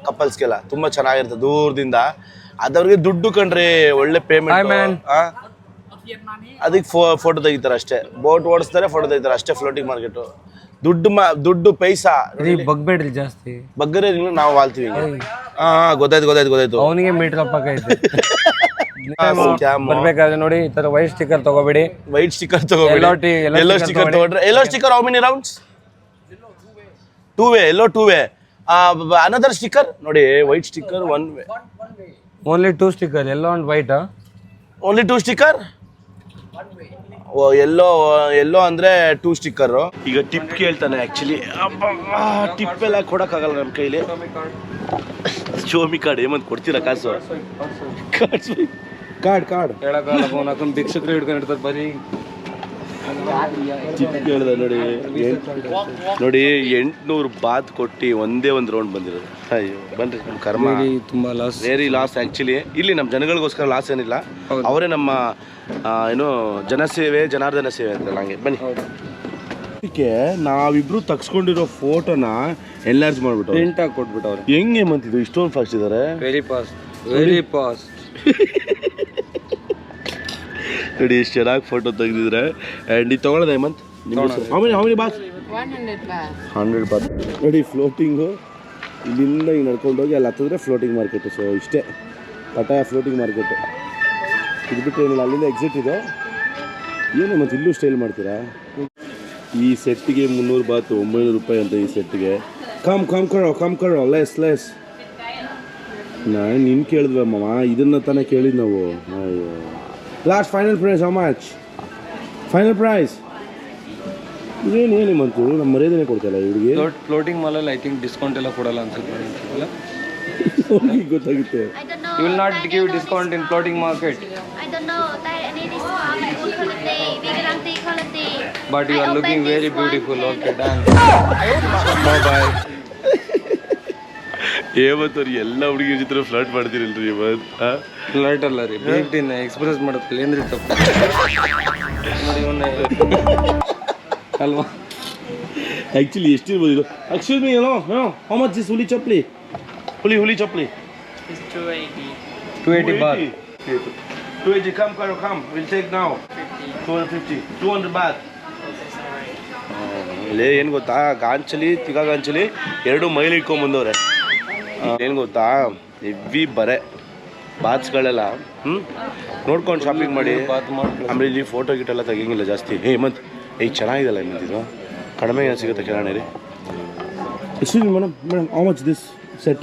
ಕಪಲ್ಸ್ಗೆಲ್ಲ ತುಂಬ ಚೆನ್ನಾಗಿರ್ತದೆ ದೂರದಿಂದ. ಅದವ್ರಿಗೆ ದುಡ್ಡು ಕಂಡ್ರಿ ಒಳ್ಳೆ ಪೇಮೆಂಟ್ ಅದಕ್ಕೆ ಫೋ ಫೋಟೋ ತೆಗಿತಾರೆ ಅಷ್ಟೇ. ಬೋಟ್ ಓಡಿಸ್ತಾರೆ ಫೋಟೋ ತೆಗಿತಾರೆ. ಅಷ್ಟೇ ಫ್ಲೋಟಿಂಗ್ ಮಾರ್ಕೆಟು ದುಡ್ಡು ಮಾ ದುಡ್ಡು ಪೈಸಾ. ಬಗ್ಬೇಡ್ರಿ ಜಾಸ್ತಿ. ಬಗ್ಗರೆ ನಾವು ವಾಲ್ತೀವಿ ಹಾ ಹಾ ಗೊತ್ತಾಯ್ತು ಗೊತ್ತಾಯ್ತು ಗೊತ್ತಾಯ್ತು. ಅವನಿಗೆ ಮೀಟರ್ ಅಪ್ ಆಗೈತೆ ಹಾ, scam. ಬರ್ಬೇಕಾದ್ರೆ ನೋಡಿ ಈ ತರ ವೈಟ್ ಸ್ಟಿಕ್ಕರ್ ತಗೋಬೇಡಿ. ವೈಟ್ ಸ್ಟಿಕ್ಕರ್ ತಗೋಬೇಡಿ. Yellow ಎಲ್ಲೋ sticker ಸ್ಟಿಕ್ಕರ್ ತಗೊಳ್ಳಿ. ತಗೊಂಡ್ರೆ yellow sticker how many rounds two way yellow two way another sticker ನೋಡಿ white sticker one way only two sticker yellow and white only two sticker yellow yellow ಅಂದರೆ two sticker ಈಗ tip ಕೇಳ್ತಾನೆ actually tip ಎಲ್ಲ ಕೊಡೋಕ್ಕಾಗಲ್ಲ ನಮ್ಮ ಕೈಲಿ. Show me card ಏಮಂತ ಕೊಡ್ತೀರಾ ಕಾಸು? ಕಾರ್ಡ್ ಕಾರ್ಡ್ ಹೇಳಕ್ಕಾಗಲ್ಲ ಫೋನ್ ಹಾಕೊಂಡು ಭಿಕ್ಷಕರು ಹಿಡ್ಕೊಂಡಿರ್ತಾರೆ ಬರೀ. ಕೇಳ್ದೆ ನೋಡಿ ನೋಡಿ ಎಂಟ್ನೂರು ಬಾತ್ ಕೊಟ್ಟು ಒಂದೇ ಒಂದು ರೌಂಡ್ ಬಂದಿರೋದು. ಅಯ್ಯೋ ಬನ್ರಿ ನಮ್ಮ ಕರ್ಮ. ತುಂಬ ಲಾಸ್ ವೆರಿ ಲಾಸ್ ಆ್ಯಕ್ಚುಲಿ ಇಲ್ಲಿ ನಮ್ಮ ಜನಗಳಿಗೋಸ್ಕರ ಲಾಸ್ ಏನಿಲ್ಲ. ಅವರೇ ನಮ್ಮ ಏನು ಜನಸೇವೆ ಜನಾರ್ದನ ಸೇವೆ ಅಂತಲ್ಲ ಹಂಗೆ. ಬನ್ನಿ. ಅದಕ್ಕೆ ನಾವಿಬ್ರು ತಗ್ಸ್ಕೊಂಡಿರೋ ಫೋಟೋನ ಎನ್ಲಾರ್ಜ್ ಮಾಡ್ಬಿಟ್ಟು ಪ್ರಿಂಟ್ ಆಗಿ ಕೊಟ್ಬಿಟ್ಟವ್ರೆ. ಹೆಂಗೆ ಮಂತಿದ್ರು ಇಷ್ಟೊಂದು ಫಾಸ್ಟ್ ಇದ್ದಾರೆ ವೆರಿ ಫಾಸ್ಟ್ ವೆರಿ ಫಾಸ್ಟ್ ನೋಡಿ ಎಷ್ಟು ಚೆನ್ನಾಗಿ ಫೋಟೋ ತೆಗೆದಿದ್ರೆ. ಆ್ಯಂಡ್ ಇದು ತೊಗೊಳ್ಳೋದು Hemanth? How many baht boss. 100 baht. Hundred baht ನೋಡಿ ಫ್ಲೋಟಿಂಗು ಇಲ್ಲಿಂದ ಹಿಂಗೆ ನಡ್ಕೊಂಡು ಹೋಗಿ ಅಲ್ಲಿ ಹತ್ತಿದ್ರೆ ಫ್ಲೋಟಿಂಗ್ ಮಾರ್ಕೆಟು ಸೊ ಇಷ್ಟೇ. ಪಟಾಯ ಫ್ಲೋಟಿಂಗ್ ಮಾರ್ಕೆಟು ಇದು ಬಿಟ್ಟು ಏನಿಲ್ಲ ಅಲ್ಲಿಂದ ಎಕ್ಸಿಟ್ ಇದೆ. ಏನು ಮತ್ತು ಇಲ್ಲೂ ಸ್ಟೈಲ್ ಮಾಡ್ತೀರಾ? ಈ ಸೆಟ್ಟಿಗೆ ಮುನ್ನೂರು ಬಾತು ಒಂಬೈನೂರು ರೂಪಾಯಿ ಅಂತ ಈ ಸೆಟ್ಟಿಗೆ ಕಮ್ ಕಮ್ ಕರೋ ಕಮ್ ಕರೋ ಲೆಸ್ ಲೆಸ್ ನಾನು ನಿನ್ನ ಕೇಳಿದ್ವಿ ಇದನ್ನು ಇದನ್ನ ತಾನೇ ಕೇಳಿದ್ ನಾವು. ಅಯ್ಯೋ. Last final price how much final price ಏನು ಏನು ಮಂತು ನಮ್ಮ ಮರ್ಯಾದನೆ ಕೊಡ್ತಲ್ಲ ಇವ್ರಿಗೆ ಫ್ಲೋಟಿಂಗ್ ಮಾಲಲ್ಲಿ ಐ ಥಿಂಕ್ ಡಿಸ್ಕೌಂಟ್ ಎಲ್ಲ ಕೊಡಲ್ಲ ಅನ್ಸುತ್ತೆ ಅಲ್ಲ ಅವ್ರಿಗೆ ಗೊತ್ತಾಗುತ್ತೆ I don't know. You will not give discount in floating market I don't know. Tay any discount like good quality. We guarantee quality. But you I are open looking this very one. Beautiful okay done ಏವತ್ತವ್ರು ಎಲ್ಲ ಹುಡುಗಿರ ಜೊತೆ flirt ಮಾಡ್ತೀರಲ್ರಿ ಇವತ್ತು flight ಅಲ್ಲ ರೀ beet express ಮಾಡುತ್ತಲ್ಲ ಏನ್ರಿ ತಪ್ಪು? ನೋಡಿ ಅಲ್ವಾ? ಆ್ಯಕ್ಚುಲಿ ಎಷ್ಟಿರ್ಬೋದು ಇದು? ಎಕ್ಸ್ಕ್ಯೂಸ್ ಮೀ ಏನೋ ಏನೋ ಹೌ ಮಚ್ ಇಸ್ ಹುಲಿ ಚಪ್ಪಲಿ? ಹುಲಿ ಹುಲಿ ಚಪ್ಪಲಿ? Two eighty baht two eighty come ಕರೋ ಕಮ್ ವಿಲ್ ಟೇಕ್ ನಾವು two hundred fifty two hundred baht ಇಲ್ಲೇ ಏನು ಗೊತ್ತಾ? ಗಾಂಚಲಿ ತಿಗಾಗಾಂಚಲಿ ಎರಡು ಮೈಲ್ ಇಟ್ಕೊಂಬಂದವ್ರೆ ಏನು ಗೊತ್ತಾ? ಹೆವಿ ಬರೆ. ಬಾತ್ಸ್ಗಳೆಲ್ಲ ಹ್ಞೂ ನೋಡ್ಕೊಂಡು ಶಾಪಿಂಗ್ ಮಾಡಿ. ಬಾತ್ ಮಾಡಿ ಆಮೇಲೆ ಇಲ್ಲಿ ಫೋಟೋ ಗಿಟೆಲ್ಲ ತೆಗಿಯಂಗಿಲ್ಲ ಜಾಸ್ತಿ. ಹೇ ಮತ್ತು ಏಯ್ ಚೆನ್ನಾಗಿದೆಲ್ಲ ಮಂತ್ ಇದು. ಕಡಿಮೆ ಏನು ಸಿಗುತ್ತೆ ಕಿರಾಣಿ ರೀ excuse madam madam how much this set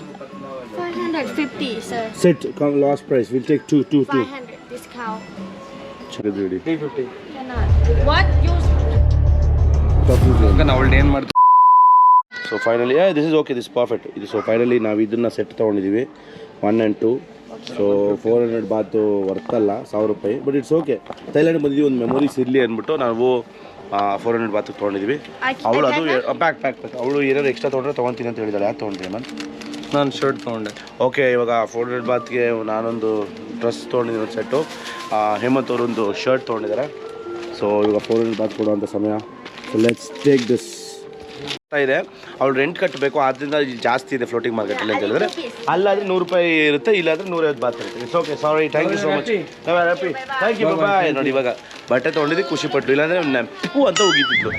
550, sir. Set come last price will take two two two 500 discount. ಚೆನ್ನಾಗಿದೆ three fifty Cannot. What? You ಈಗ ನಾವು ಏನು ಮಾಡ್ತೀವಿ? So finally this is okay this perfect ಇದು ಸೊ ಫೈನಲಿ ನಾವು ಇದನ್ನು set ತೊಗೊಂಡಿದ್ದೀವಿ one and two so four hundred baht ವರ್ತಲ್ಲ ಸಾವಿರ ರೂಪಾಯಿ. ಬಟ್ ಇಟ್ಸ್ ಓಕೆ ಥೈಲ್ಯಾಂಡ್ ಬಂದಿದ್ದೀವಿ ಒಂದು ಮೆಮೊರೀಸ್ ಇರಲಿ ಅಂದ್ಬಿಟ್ಟು ನಾವು ಫೋರ್ ಹಂಡ್ರೆಡ್ ಬಾತು ತೊಗೊಂಡಿದ್ವಿ. ಅವಳು ಅದು ಪ್ಯಾಕ್ ಪ್ಯಾಕ್ ಪ್ಯಾಕ್ ಅವಳು ಏನಾದ್ರು ಎಕ್ಸ್ಟ್ರಾ ತೊಗೊಂಡ್ರೆ ತೊಗೊತೀನಿ ಅಂತ ಹೇಳಿದಾಳೆ. ಯಾಕೆ ತೊಗೊಂಡಿದೆ ಮ್ಯಾಮ್ ನಾನು ಶರ್ಟ್ ತೊಗೊಂಡೆ. ಓಕೆ ಇವಾಗ ಫೋರ್ ಹಂಡ್ರೆಡ್ ಬಾತ್ಗೆ ನಾನೊಂದು ಡ್ರೆಸ್ ತೊಗೊಂಡಿದ್ದೀನಿ ಒಂದು ಸೆಟ್ಟು ಹೇಮಂತ್ ಅವರೊಂದು ಶರ್ಟ್ ತೊಗೊಂಡಿದ್ದಾರೆ ಸೊ ಇವಾಗ ಫೋರ್ ಹಂಡ್ರೆಡ್ ಬಾತ್ ಕೊಡುವಂಥ ಸಮಯ. ಸೊ ಲೆಟ್ಸ್ ಟೇಕ್ ದಿಸ್ ಇದೆ. ಅವ್ಳು ರೆಂಟ್ ಕಟ್ಟಬೇಕು ಆದ್ದರಿಂದ ಜಾಸ್ತಿ ಇದೆ ಫ್ಲೋಟಿಂಗ್ ಮಾರ್ಕೆಟಲ್ಲಿ ಅಂತ ಹೇಳಿದ್ರೆ. ಅಲ್ಲಾದ್ರೆ ನೂರು ರೂಪಾಯಿ ಇರುತ್ತೆ ಇಲ್ಲಾದ್ರೆ ನೂರೈವತ್ತು ಬಾತ್ ಇರುತ್ತೆ. It's okay sorry thank you so much happy thank you bye ನೋಡಿ ಇವಾಗ ಬಟ್ಟೆ ತೊಗೊಂಡಿದ್ದು ಖುಷಿ ಪಟ್ಟು ಇಲ್ಲಾಂದ್ರೆ ನೆಪ್ಪು ಅಂತ ಹೋಗಿದ್ದು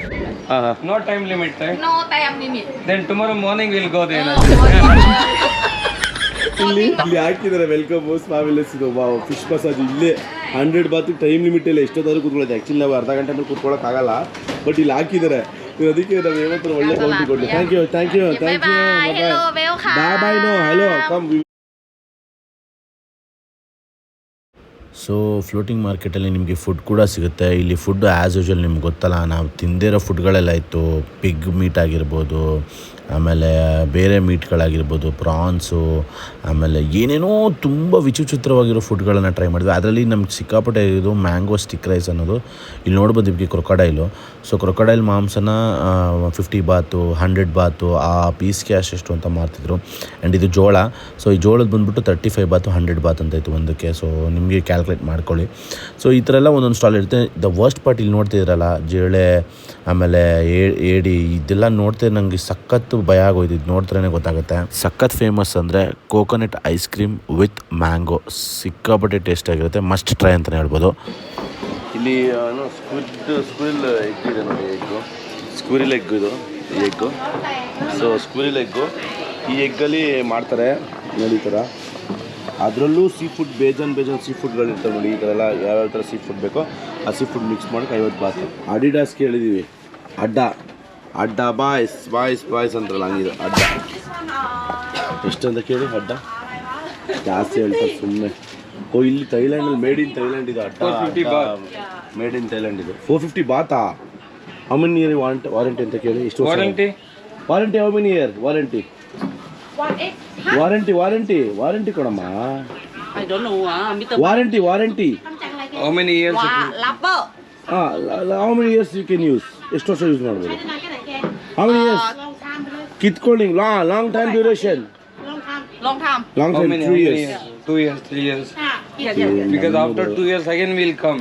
ಹಾಂ ಹಾಂ. No time limit. Then tomorrow morning will go Dena ಇಲ್ಲಿ ಇಲ್ಲಿ ಹಾಕಿದ್ದಾರೆ ವೆಲ್ಕಮ್ ಬೋಸ್ ಇದು ವಾವ್ ಫಿಶ್ ಮಸಾಜ್ ಇಲ್ಲೇ. ಹಂಡ್ರೆಡ್ ಬಾತ್ ಟೈಮ್ ಲಿಮಿಟ್ ಇಲ್ಲ ಎಷ್ಟೊತ್ತಾದ್ರೂ ಕೂತ್ಕೊಳ್ಳೋದು. ಆ್ಯಕ್ಚುಲಿ ನಾವು ಅರ್ಧ ಗಂಟೆ ಅಂದ್ರೆ ಕೂತ್ಕೊಳ್ಳೋಕ್ಕಾಗಲ್ಲ. ಬಟ್ ಇಲ್ಲಿ ಹಾಕಿದ್ದಾರೆ ಅದಕ್ಕೆ ನಾವು ಯಾವತ್ತರ ಒಳ್ಳೆ ಕೌಂಟಿ ಕೊಟ್ಟು thank you thank you thank you. Bye bye no hello come so floating ಮಾರ್ಕೆಟಲ್ಲಿ ನಿಮಗೆ ಫುಡ್ ಕೂಡ ಸಿಗುತ್ತೆ. ಇಲ್ಲಿ ಫುಡ್ ಆ್ಯಸ್ ಯೂಶುವಲ್ ನಿಮ್ಗೆ ಗೊತ್ತಲ್ಲ. ನಾವು ತಿಂದಿರೋ ಫುಡ್ಗಳೆಲ್ಲ ಇತ್ತು. ಪಿಗ್ ಮೀಟ್ ಆಗಿರ್ಬೋದು ಆಮೇಲೆ ಬೇರೆ ಮೀಟ್ಗಳಾಗಿರ್ಬೋದು, ಪ್ರಾನ್ಸು, ಆಮೇಲೆ ಏನೇನೋ ತುಂಬ ವಿಚಿತ್ರವಾಗಿರೋ ಫುಡ್ಗಳನ್ನು ಟ್ರೈ ಮಾಡಿದ್ವಿ. ಅದರಲ್ಲಿ ನಮ್ಗೆ ಸಿಕ್ಕಾಪಟ್ಟೆ ಇದು ಮ್ಯಾಂಗೋ ಸ್ಟಿಕ್ ರೈಸ್ ಅನ್ನೋದು. ಇಲ್ಲಿ ನೋಡ್ಬೋದು ನಿಮಗೆ ಕ್ರೊಕೊಡೈಲು. ಸೊ, ಕ್ರೊಕಾಡೈಲ್ ಮಾಂಸನ ಫಿಫ್ಟಿ ಬಾತು ಹಂಡ್ರೆಡ್ ಬಾತು, ಆ ಪೀಸ್ ಕ್ಯಾಶ್ ಎಷ್ಟು ಅಂತ ಮಾರ್ತಿದ್ರು. ಆ್ಯಂಡ್ ಇದು ಜೋಳ. ಸೊ, ಈ ಜೋಳದ ಬಂದುಬಿಟ್ಟು thirty five baht hundred baht ಅಂತ ಇತ್ತು ಒಂದಕ್ಕೆ. ಸೊ, ನಿಮಗೆ ಕ್ಯಾಲ್ಕುಲೇಟ್ ಮಾಡ್ಕೊಳ್ಳಿ. ಸೊ, ಈ ಥರ ಎಲ್ಲ ಒಂದೊಂದು ಸ್ಟಾಲ್ ಇರುತ್ತೆ. ದ ವರ್ಸ್ಟ್ ಪಾರ್ಟ್ ಇಲ್ಲಿ ನೋಡ್ತಿದ್ರಲ್ಲ ಜೇಳೆ, ಆಮೇಲೆ ಏಡಿ, ಇದೆಲ್ಲ ನೋಡ್ತಾ ನನಗೆ ಸಖತ್ತು ಭಯ ಆಗೋಯ್ತು ನೋಡ್ತಾರೆ ನೋಡ್ತಾನೆ ಗೊತ್ತಾಗುತ್ತೆ. ಸಖತ್ ಫೇಮಸ್ ಅಂದರೆ coconut ice cream with mango ಸಿಕ್ಕಾಪಟ್ಟೆ ಟೇಸ್ಟ್ ಆಗಿರುತ್ತೆ ಮಸ್ಟ್ ಟ್ರೈ ಅಂತಲೇ ಹೇಳ್ಬೋದು. ಇಲ್ಲಿ ಸ್ಕ್ವಿಡ್ ಸ್ಕ್ವಿಲ್ ಎಗ್ ಇದೆ ನೋಡಿ ಎಗ್ಗು ಸ್ಕ್ವಿರಿಲ್ ಎಗ್ ಇದು ಈ ಎಗ್ಗು ಸೊ ಸ್ಕ್ವಿರಿಲ್ ಎಗ್ಗು ಈ ಎಗ್ಗಲ್ಲಿ ಮಾಡ್ತಾರೆ ನೋಡಿ ಈ ಥರ ಅದರಲ್ಲೂ ಸೀ ಫುಡ್ ಬೇಜಾನ್ ಬೇಜಾನ್ ಸೀ ಫುಡ್ಗಳು ಇರ್ತವೆ ನೋಡಿ ಈ ಥರ ಎಲ್ಲ ಯಾವ್ಯಾವ ಥರ ಸೀ ಫುಡ್ ಬೇಕೋ ಆ ಸೀ ಫುಡ್ ಮಿಕ್ಸ್ ಮಾಡೋಕೆ ಐವತ್ತು ಬಾತು. ಅಡಿಡಾಸ್ಗೆ ಹೇಳಿದ್ದೀವಿ ಅಡ್ಡ. ಅಡ್ಡ ಬಾಯ್ಸ್ ಬಾಯ್ಸ್ ಬಾಯ್ಸ್ ಅಂತಾರಲ್ಲ ಹಂಗಿದೆ ಅಡ್ಡ. ಎಷ್ಟಂತ ಕೇಳಿ ಅಡ್ಡ? ಜಾಸ್ತಿ ಹೇಳ್ತಾರೆ ಸುಮ್ಮನೆ ಓ ಇಲ್ಲಿ ಥೈಲ್ಯಾಂಡಲ್ಲಿ ಮೇಡ್ ಇನ್ ಥೈಲ್ಯಾಂಡ್ ಇದು ಅಡ್ಡ 450 ಅಡ್ಡ. ಮೇಡ್ ಇನ್ ಥೈಲ್ಯಾಂಡ್ ಇದು. Four fifty ಬಾತಾ how many year warranty warranty ಅಂತ ಕೇಳಿ ಇಷ್ಟು warranty warranty how many year warranty warranty warranty warranty ಕೊಡಮ್ಮ. Warranty warranty how many years ಹಾಂ how many years you can use ಎಷ್ಟು ವರ್ಷ ಯೂಸ್ ಮಾಡ್ಬೋದು? How many years ಕಿತ್ಕೊಳ್ಳಿ long long time duration long time long how time many three years two years three years because after two years again we'll come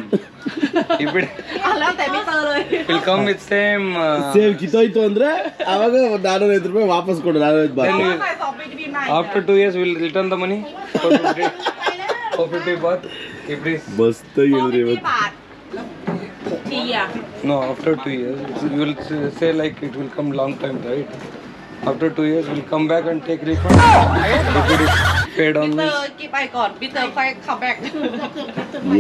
if itแล้วแต่มิสเตอร์เลย will come with same uh, save ಕಿತ್ತೋಯ್ತು ಅಂದ್ರೆ ಅವಾಗ ಒಂದು ನಾನ್ನೂರೈವತ್ತು ರೂಪಾಯಿ ವಾಪಸ್ ಕೊಡು ನಾನ್ನೂರೈವತ್ತು Baat then we, ใส่สองปีดีไหม after two years we'll return the money for 50 for 50 baht if this ಮಸ್ತಾಗಿ ಹೇಳಿದ್ರಿกี่ ಇವತ್ತುบาททีอ่ะ no after two years you will s- say like it will come long time right after two years we'll come back and take refund if it is paid on เตอ this ร์กี่ไปก่อนมิสเตอร์ค่อยคัมแบ็ก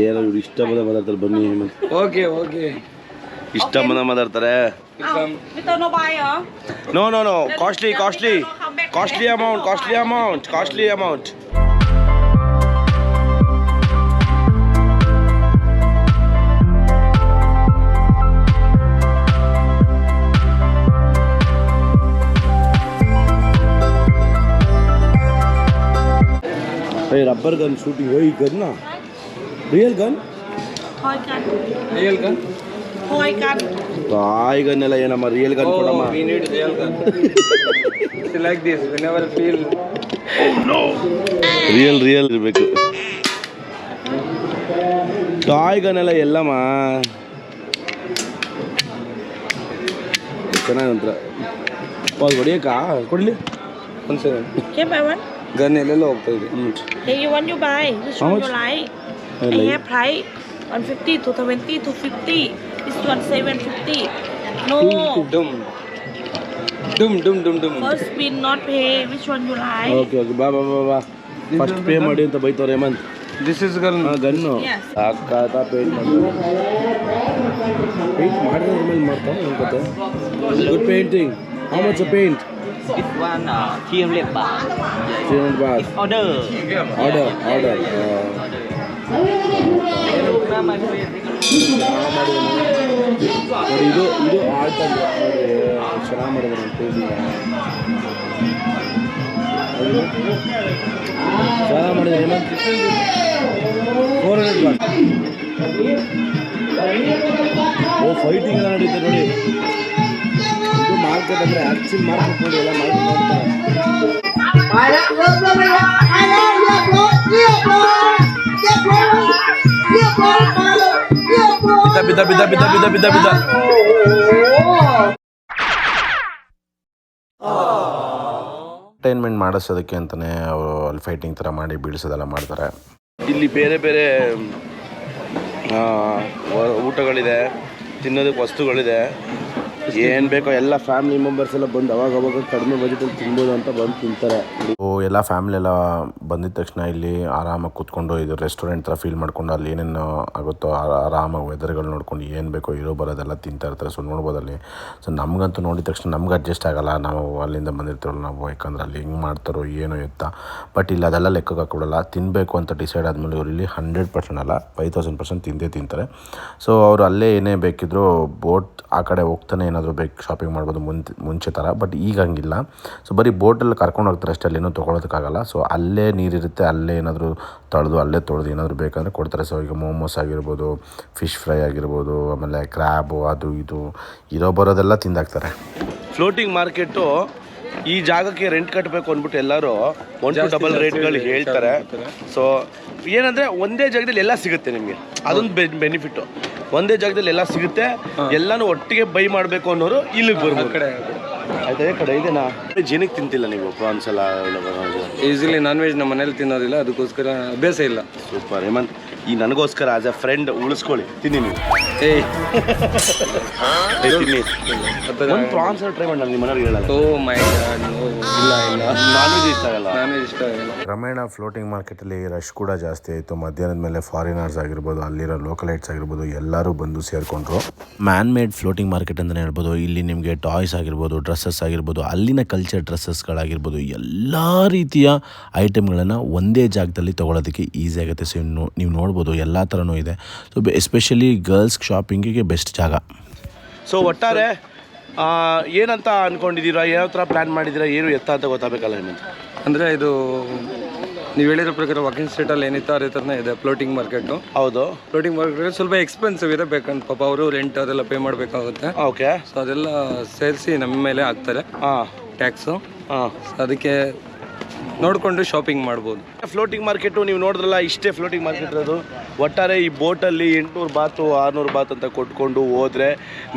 ಏನೋ ಇವ್ರು ಇಷ್ಟ ಬಂದ ಮಾತಾಡ್ತಾರೆ ಬನ್ನಿ Hemant okay okay ಇಷ್ಟ ಬಂದ ಮಾತಾಡ್ತಾರೆ we'll come มิสเตอร์โนบายเหรอ no no no costly costly costly amount costly amount costly amount ભાઈ રબર ગન શૂટિંગ હોય ગન ના રિયલ ગન ರಿಯಲ್ ಗನ್ ಹಾಯ್ ಗನ್ ಎಲ್ಲ ಏನಮ್ಮ ರಿಯಲ್ ಗನ್ ಕೊಡಮ್ಮ We need real gun. it's like this. We never feel. Real real ಇರಬೇಕು toy gun ಎಲ್ಲ ಎಲ್ಲಮ್ಮ ಚೆನ್ನಾಗಿ ನಂತರ ಪಾಸ್ ಹೊಡಿಯಕ್ಕ ಕೊಡಲಿ ಒಂದು second Okay, buy one. Gun ಎಲ್ಲೆಲ್ಲ ಹೋಗ್ತಾ ಇದೆ Hey, you want you buy? Which How one much? you like? I I like- have price 150 to 20 to 50. This one 750. No. ಡುಮ್ ಡುಮ್ ಡುಮ್ ಡುಮ್ ಡುಮ್ First spin not pay. Which one you like? Okay okay ಬಾ ಬಾ ಬಾ ಬಾ first pay ಮಾಡಿ ಅಂತ ಬೈತವ್ರೆ ಹೇಮಂತ್ ದಿಸ್ ಇಸ್ ಗನ್ ಹಾಂ ಗನ್ನು Yes. ಸಾಕಾತ ಪೇಂಟ್ ಮಾಡ್ತಾರೆ ಪೇಂಟ್ ಮಾಡಿದ್ರೆ ಮೇಲೆ ಮಾಡ್ತಾರೆ ಏನು ಕತೆ good painting how much paint This one uh, 300 baht. Three hundred boss Order. Order order ನೋಡಿ ಇದು ಇದು ಆರ್ಟ್ ಅಂತ ನೋಡಿ ಚೆನ್ನಾಗಿ ಮಾಡಿದ್ರು ನಮ್ಮ ಪೇಂಟಿಂಗ್ ಚೆನ್ನಾಗಿ ಮಾಡಿದ್ರೆ ಹೇಮಂತ್ ಫೋರ್ ಹಂಡ್ರೆಡ್ ಓ ಫೈಟಿಂಗ್ ಎಲ್ಲ ನಡೀತೆ ನೋಡಿ. ಇದು ಮಾರ್ಕೆಟ್ ಅಂದರೆ ಆ್ಯಕ್ಚುಲ್ ಮಾರ್ಕೆಟ್ ನೋಡಿ ಎಲ್ಲ ಮಾರ್ಕೆಟ್ ನೋಡ್ತಾರೆ ಎಂಟರ್ಟೈನ್ಮೆಂಟ್ ಮಾಡಿಸೋದಕ್ಕೆ ಅಂತಲೇ ಅವರು ಅಲ್ಲಿ ಫೈಟಿಂಗ್ ಥರ ಮಾಡಿ ಬೀಳಿಸೋದೆಲ್ಲ ಮಾಡ್ತಾರೆ. ಇಲ್ಲಿ ಬೇರೆ ಬೇರೆ ಊಟಗಳಿದೆ, ತಿನ್ನೋದಕ್ಕೆ ವಸ್ತುಗಳಿದೆ. ಏನು ಬೇಕೋ ಎಲ್ಲ ಫ್ಯಾಮಿಲಿ ಮೆಂಬರ್ಸ್ ಎಲ್ಲ ಬಂದು ಅವಾಗ ಅವಾಗ ಕಡಿಮೆ ಬಜೆಟಲ್ಲಿ ತಿನ್ಬೋದು ಅಂತ ಬಂದು ತಿಂತಾರೆ. ಸೊ ಎಲ್ಲ ಫ್ಯಾಮಿಲಿ ಎಲ್ಲ ಬಂದಿದ ತಕ್ಷಣ ಇಲ್ಲಿ ಆರಾಮಾಗಿ ಕೂತ್ಕೊಂಡು ಇದು ರೆಸ್ಟೋರೆಂಟ್ ಥರ ಫೀಲ್ ಮಾಡ್ಕೊಂಡು ಅಲ್ಲಿ ಏನೇನು ಆಗುತ್ತೋ ಆರಾಮಾಗಿ ವೆದರ್ಗಳು ನೋಡ್ಕೊಂಡು ಏನು ಬೇಕೋ ಇರೋ ಬರೋದೆಲ್ಲ ತಿಂತಾ ಇರ್ತಾರೆ. ಸೊ ನೋಡ್ಬೋದು ಅಲ್ಲಿ. ಸೊ ನಮಗಂತೂ ನೋಡಿದ ತಕ್ಷಣ ನಮ್ಗೆ ಅಡ್ಜಸ್ಟ್ ಆಗಲ್ಲ. ನಾವು ಅಲ್ಲಿಂದ ಬಂದಿರ್ತೀವಲ್ಲ, ನಾವು ಯಾಕಂದ್ರೆ ಅಲ್ಲಿ ಹೆಂಗೆ ಮಾಡ್ತಾರೋ ಏನೋ ಎತ್ತ. ಬಟ್ ಇಲ್ಲಿ ಅದೆಲ್ಲ ಲೆಕ್ಕಕ್ಕೆ ಹಾಕೊಡಲ್ಲ ತಿನ್ನಬೇಕು ಅಂತ ಡಿಸೈಡ್ ಆದಮೇಲೆ ಇವರು ಇಲ್ಲಿ ಹಂಡ್ರೆಡ್ ಪರ್ಸೆಂಟ್ ಅಲ್ಲ ಫೈವ್ ತೌಸಂಡ್ ಪರ್ಸೆಂಟ್ ತಿಂದೇ ತಿಂತಾರೆ. ಸೊ ಅವರು ಅಲ್ಲೇ ಏನೇ ಬೇಕಿದ್ರೂ ಬೋಟ್ ಆ ಕಡೆ ಹೋಗ್ತಾನೆ ಏನಾದರೂ ಬೇಕು ಶಾಪಿಂಗ್ ಮಾಡ್ಬೋದು ಮುಂಚೆ ಮುಂಚೆ ಥರ ಬಟ್ ಈಗ ಹಂಗಿಲ್ಲ. ಸೊ ಬರೀ ಬೋಟಲ್ಲಿ ಕರ್ಕೊಂಡು ಹೋಗ್ತಾರೆ ಅಷ್ಟೇ ಅಲ್ಲಿ ಏನೂ ತೊಗೊಳೋದಕ್ಕಾಗಲ್ಲ. ಸೊ ಅಲ್ಲೇ ನೀರಿರುತ್ತೆ ಅಲ್ಲೇ ಏನಾದರೂ ತೊಳೆದು ಅಲ್ಲೇ ತೊಳೆದು ಏನಾದರೂ ಬೇಕಂದರೆ ಕೊಡ್ತಾರೆ. ಸೊ ಈಗ ಮೋಮೋಸ್ ಆಗಿರ್ಬೋದು ಫಿಶ್ ಫ್ರೈ ಆಗಿರ್ಬೋದು ಆಮೇಲೆ ಕ್ರ್ಯಾಬು ಅದು ಇದು ಇರೋ ಬರೋದೆಲ್ಲ ತಿಂದಾಕ್ತಾರೆ. ಫ್ಲೋಟಿಂಗ್ ಮಾರ್ಕೆಟು ಈ ಜಾಗಕ್ಕೆ ರೆಂಟ್ ಕಟ್ಟಬೇಕು ಅಂದ್ಬಿಟ್ಟು ಎಲ್ಲರೂ ಒನ್ ಟು ಡಬಲ್ ರೇಟ್ಗಳು ಹೇಳ್ತಾರೆ. ಸೊ ಏನಂದರೆ ಒಂದೇ ಜಾಗದಲ್ಲಿ ಎಲ್ಲ ಸಿಗುತ್ತೆ ನಿಮಗೆ. ಅದೊಂದು ಬೆನಿಫಿಟ್ಟು ಒಂದೇ ಜಾಗದಲ್ಲಿ ಎಲ್ಲ ಸಿಗುತ್ತೆ. ಎಲ್ಲಾನು ಒಟ್ಟಿಗೆ ಬೈ ಮಾಡಬೇಕು ಅನ್ನೋರು ಇಲ್ಲಿಗೆ ಬರ್ಬೋದು. ಕಡೆ ಆಯ್ತಾ ಈ ಕಡೆ ಇದೆನಾ? ಜನಕ್ಕೆ ತಿಂತಿಲ್ಲ ನೀವು ಪ್ರಾನ್ಸ್ ಎಲ್ಲ ಈಸಿಲಿ ನಾನ್ ವೆಜ್ ನಮ್ಮ ಮನೇಲಿ ತಿನ್ನೋದಿಲ್ಲ ಅದಕ್ಕೋಸ್ಕರ ಅಭ್ಯಾಸ ಇಲ್ಲ. ಸೂಪರ್. ಹೇಮಂತ್ ಈ ನನಗೋಸ್ಕರ ಆಸ್ ಎ ಫ್ರೆಂಡ್ ಉಳಿಸ್ಕೊಳ್ಳಿ. ತಿನ್ನಿ ನೀವು. ಏಯ್. ಏ, ತಿನ್ನಿ. ಒಂದು ಪ್ರಾನ್ಸ್ ಟ್ರೈ ಮಾಡಿ ನಿಮ್ಮ ಮನೆಯವ್ರಿಗೆ ಹೇಳಲ್ಲ. ಓ ಮೈ ಗಾಡ್ ಇಲ್ಲ ಇಲ್ಲ. ನಾನ್ ವೆಜ್ ಇಷ್ಟ ಆಗಲ್ಲ. ನಾನ್ ವೆಜ್ ಇಷ್ಟ ಆಗಿಲ್ಲ. ಕ್ರಮೇಣ ಫ್ಲೋಟಿಂಗ್ ಮಾರ್ಕೆಟಲ್ಲಿ ರಶ್ ಕೂಡ ಜಾಸ್ತಿ ಆಯಿತು. ಮಧ್ಯಾಹ್ನದ ಮೇಲೆ ಫಾರಿನರ್ಸ್ ಆಗಿರ್ಬೋದು ಅಲ್ಲಿರೋ ಲೋಕಲೈಟ್ಸ್ ಆಗಿರ್ಬೋದು ಎಲ್ಲರೂ ಬಂದು ಸೇರಿಕೊಂಡ್ರು. ಮ್ಯಾನ್ ಮೇಡ್ ಫ್ಲೋಟಿಂಗ್ ಮಾರ್ಕೆಟ್ ಅಂತಲೇ ಹೇಳ್ಬೋದು. ಇಲ್ಲಿ ನಿಮಗೆ ಟಾಯ್ಸ್ ಆಗಿರ್ಬೋದು ಡ್ರೆಸ್ ಡ್ರೆಸ್ಸಸ್ ಆಗಿರ್ಬೋದು ಅಲ್ಲಿನ ಕಲ್ಚರ್ ಡ್ರೆಸ್ಸಸ್ಗಳಾಗಿರ್ಬೋದು ಎಲ್ಲ ರೀತಿಯ ಐಟಮ್ಗಳನ್ನು ಒಂದೇ ಜಾಗದಲ್ಲಿ ತೊಗೊಳೋದಕ್ಕೆ ಈಸಿ ಆಗುತ್ತೆ. ಸೊ ಇನ್ನು ನೀವು ನೋಡ್ಬೋದು ಎಲ್ಲ ಥರನೂ ಇದೆ. ಸೊ ಎಸ್ಪೆಷಲಿ ಗರ್ಲ್ಸ್ ಶಾಪಿಂಗಿಗೆ ಬೆಸ್ಟ್ ಜಾಗ. ಸೊ ಒಟ್ಟಾರೆ ಆ, ಏನಂತ ಅಂದ್ಕೊಂಡಿದ್ದೀರಾ ಯಾವ ಥರ ಪ್ಲ್ಯಾನ್ ಮಾಡಿದ್ದೀರಾ? ಏನು ಎತ್ತ ಅಂತ ಗೊತ್ತಾಗಬೇಕಲ್ಲ ನಿಮಗೆ? ಅಂದರೆ ಇದು ನೀವು ಹೇಳಿರೋ ಪ್ರಕಾರ ವಾಕಿಂಗ್ ಸ್ಟ್ರೀಟಲ್ಲಿ ಏನಿತ್ತು ಅದೇ ಥರನೇ ಇದೆ ಫ್ಲೋಟಿಂಗ್ ಮಾರ್ಕೆಟು ಹೌದು. ಫ್ಲೋಟಿಂಗ್ ಮಾರ್ಕೆಟ್ ಸ್ವಲ್ಪ ಎಕ್ಸ್ಪೆನ್ಸಿವ್ ಇದೆ ಬೇಕಂತ ಪಾಪ ಅವರು ರೆಂಟ್ ಅದೆಲ್ಲ ಪೇ ಮಾಡಬೇಕಾಗುತ್ತೆ. ಓಕೆ ಸೊ ಅದೆಲ್ಲ ಸೇರಿಸಿ ನಮ್ಮ ಮೇಲೆ ಹಾಕ್ತಾರೆ. ಹಾಂ ಟ್ಯಾಕ್ಸು ಹಾಂ ಅದಕ್ಕೆ ನೋಡಿಕೊಂಡು ಶಾಪಿಂಗ್ ಮಾಡ್ಬೋದು. ಫ್ಲೋಟಿಂಗ್ ಮಾರ್ಕೆಟು ನೀವು ನೋಡಿದ್ರಲ್ಲ, ಇಷ್ಟೇ ಫ್ಲೋಟಿಂಗ್ ಮಾರ್ಕೆಟ್ ಇರೋದು. ಒಟ್ಟಾರೆ ಈ ಬೋಟಲ್ಲಿ ಎಂಟುನೂರು ಬಾತು ಆರುನೂರು ಬಾತ್ ಅಂತ ಕೊಟ್ಕೊಂಡು ಹೋದರೆ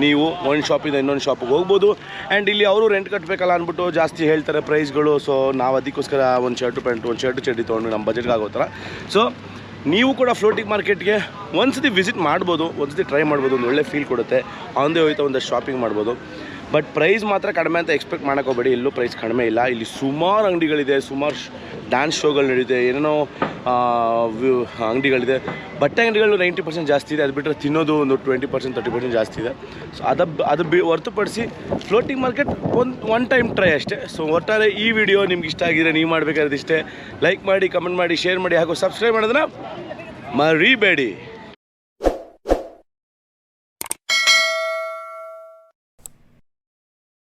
ನೀವು ಒಂದು ಶಾಪಿಂದ ಇನ್ನೊಂದು ಶಾಪಿಗೆ ಹೋಗ್ಬೋದು. ಆ್ಯಂಡ್ ಇಲ್ಲಿ ಅವರು ರೆಂಟ್ ಕಟ್ಟಬೇಕಲ್ಲ ಅಂದ್ಬಿಟ್ಟು ಜಾಸ್ತಿ ಹೇಳ್ತಾರೆ ಪ್ರೈಸ್ಗಳು ಸೊ ನಾವು ಅದಕ್ಕೋಸ್ಕರ ಒಂದು ಶರ್ಟು ಪ್ಯಾಂಟು ಒಂದು ಶರ್ಟು ಚಡ್ಡಿ ತೊಗೊಂಡು ನಮ್ಮ ಬಜೆಟ್ಗೆ ಆಗೋ ಥರ. ಸೊ ನೀವು ಕೂಡ ಫ್ಲೋಟಿಂಗ್ ಮಾರ್ಕೆಟ್ಗೆ ಒಂದ್ಸತಿ ವಿಸಿಟ್ ಮಾಡ್ಬೋದು. ಒಂದ್ಸತಿ ಟ್ರೈ ಮಾಡ್ಬೋದು. ಒಂದು ಒಳ್ಳೆ ಫೀಲ್ ಕೊಡುತ್ತೆ. ಆನ್ ದೇ ಹೋಯ್ತಾ ಒಂದಷ್ಟು ಶಾಪಿಂಗ್ ಮಾಡ್ಬೋದು. ಬಟ್ ಪ್ರೈಸ್ ಮಾತ್ರ ಕಡಿಮೆ ಅಂತ ಎಕ್ಸ್ಪೆಕ್ಟ್ ಮಾಡೋಕೆ ಹೋಗಬೇಡಿ ಎಲ್ಲೂ ಪ್ರೈಸ್ ಕಡಿಮೆ ಇಲ್ಲ. ಇಲ್ಲಿ ಸುಮಾರು ಅಂಗಡಿಗಳಿದೆ. ಸುಮಾರು ಡ್ಯಾನ್ಸ್ ಶೋಗಳು ನಡೆಯುತ್ತೆ ಏನೇನೋ ಅಂಗಡಿಗಳಿದೆ. ಬಟ್ಟೆ ಅಂಗಡಿಗಳು ನೈಂಟಿ ಪರ್ಸೆಂಟ್ ಜಾಸ್ತಿ ಇದೆ. ಅದು ಬಿಟ್ಟರೆ ತಿನ್ನೋದು ಒಂದು ಟ್ವೆಂಟಿ ಪರ್ಸೆಂಟ್ ತರ್ಟಿ ಪರ್ಸೆಂಟ್ ಜಾಸ್ತಿ ಇದೆ. ಸೊ ಅದ ಅದು ಬಿ, ಹೊರತುಪಡಿಸಿ ಫ್ಲೋಟಿಂಗ್ ಮಾರ್ಕೆಟ್ ಒಂದು ಒನ್ ಟೈಮ್ ಟ್ರೈ ಅಷ್ಟೇ. ಸೊ ಒಟ್ಟಾರೆ ಈ ವಿಡಿಯೋ ನಿಮ್ಗೆ ಇಷ್ಟ ಆಗಿದ್ರೆ ನೀವು ಮಾಡಬೇಕಾದ್ರೆ ಇಷ್ಟೇ. ಲೈಕ್ ಮಾಡಿ ಕಮೆಂಟ್ ಮಾಡಿ ಶೇರ್ ಮಾಡಿ. ಹಾಗೂ ಸಬ್ಸ್ಕ್ರೈಬ್ ಮಾಡೋದನ್ನ ಮರಿಬೇಡಿ.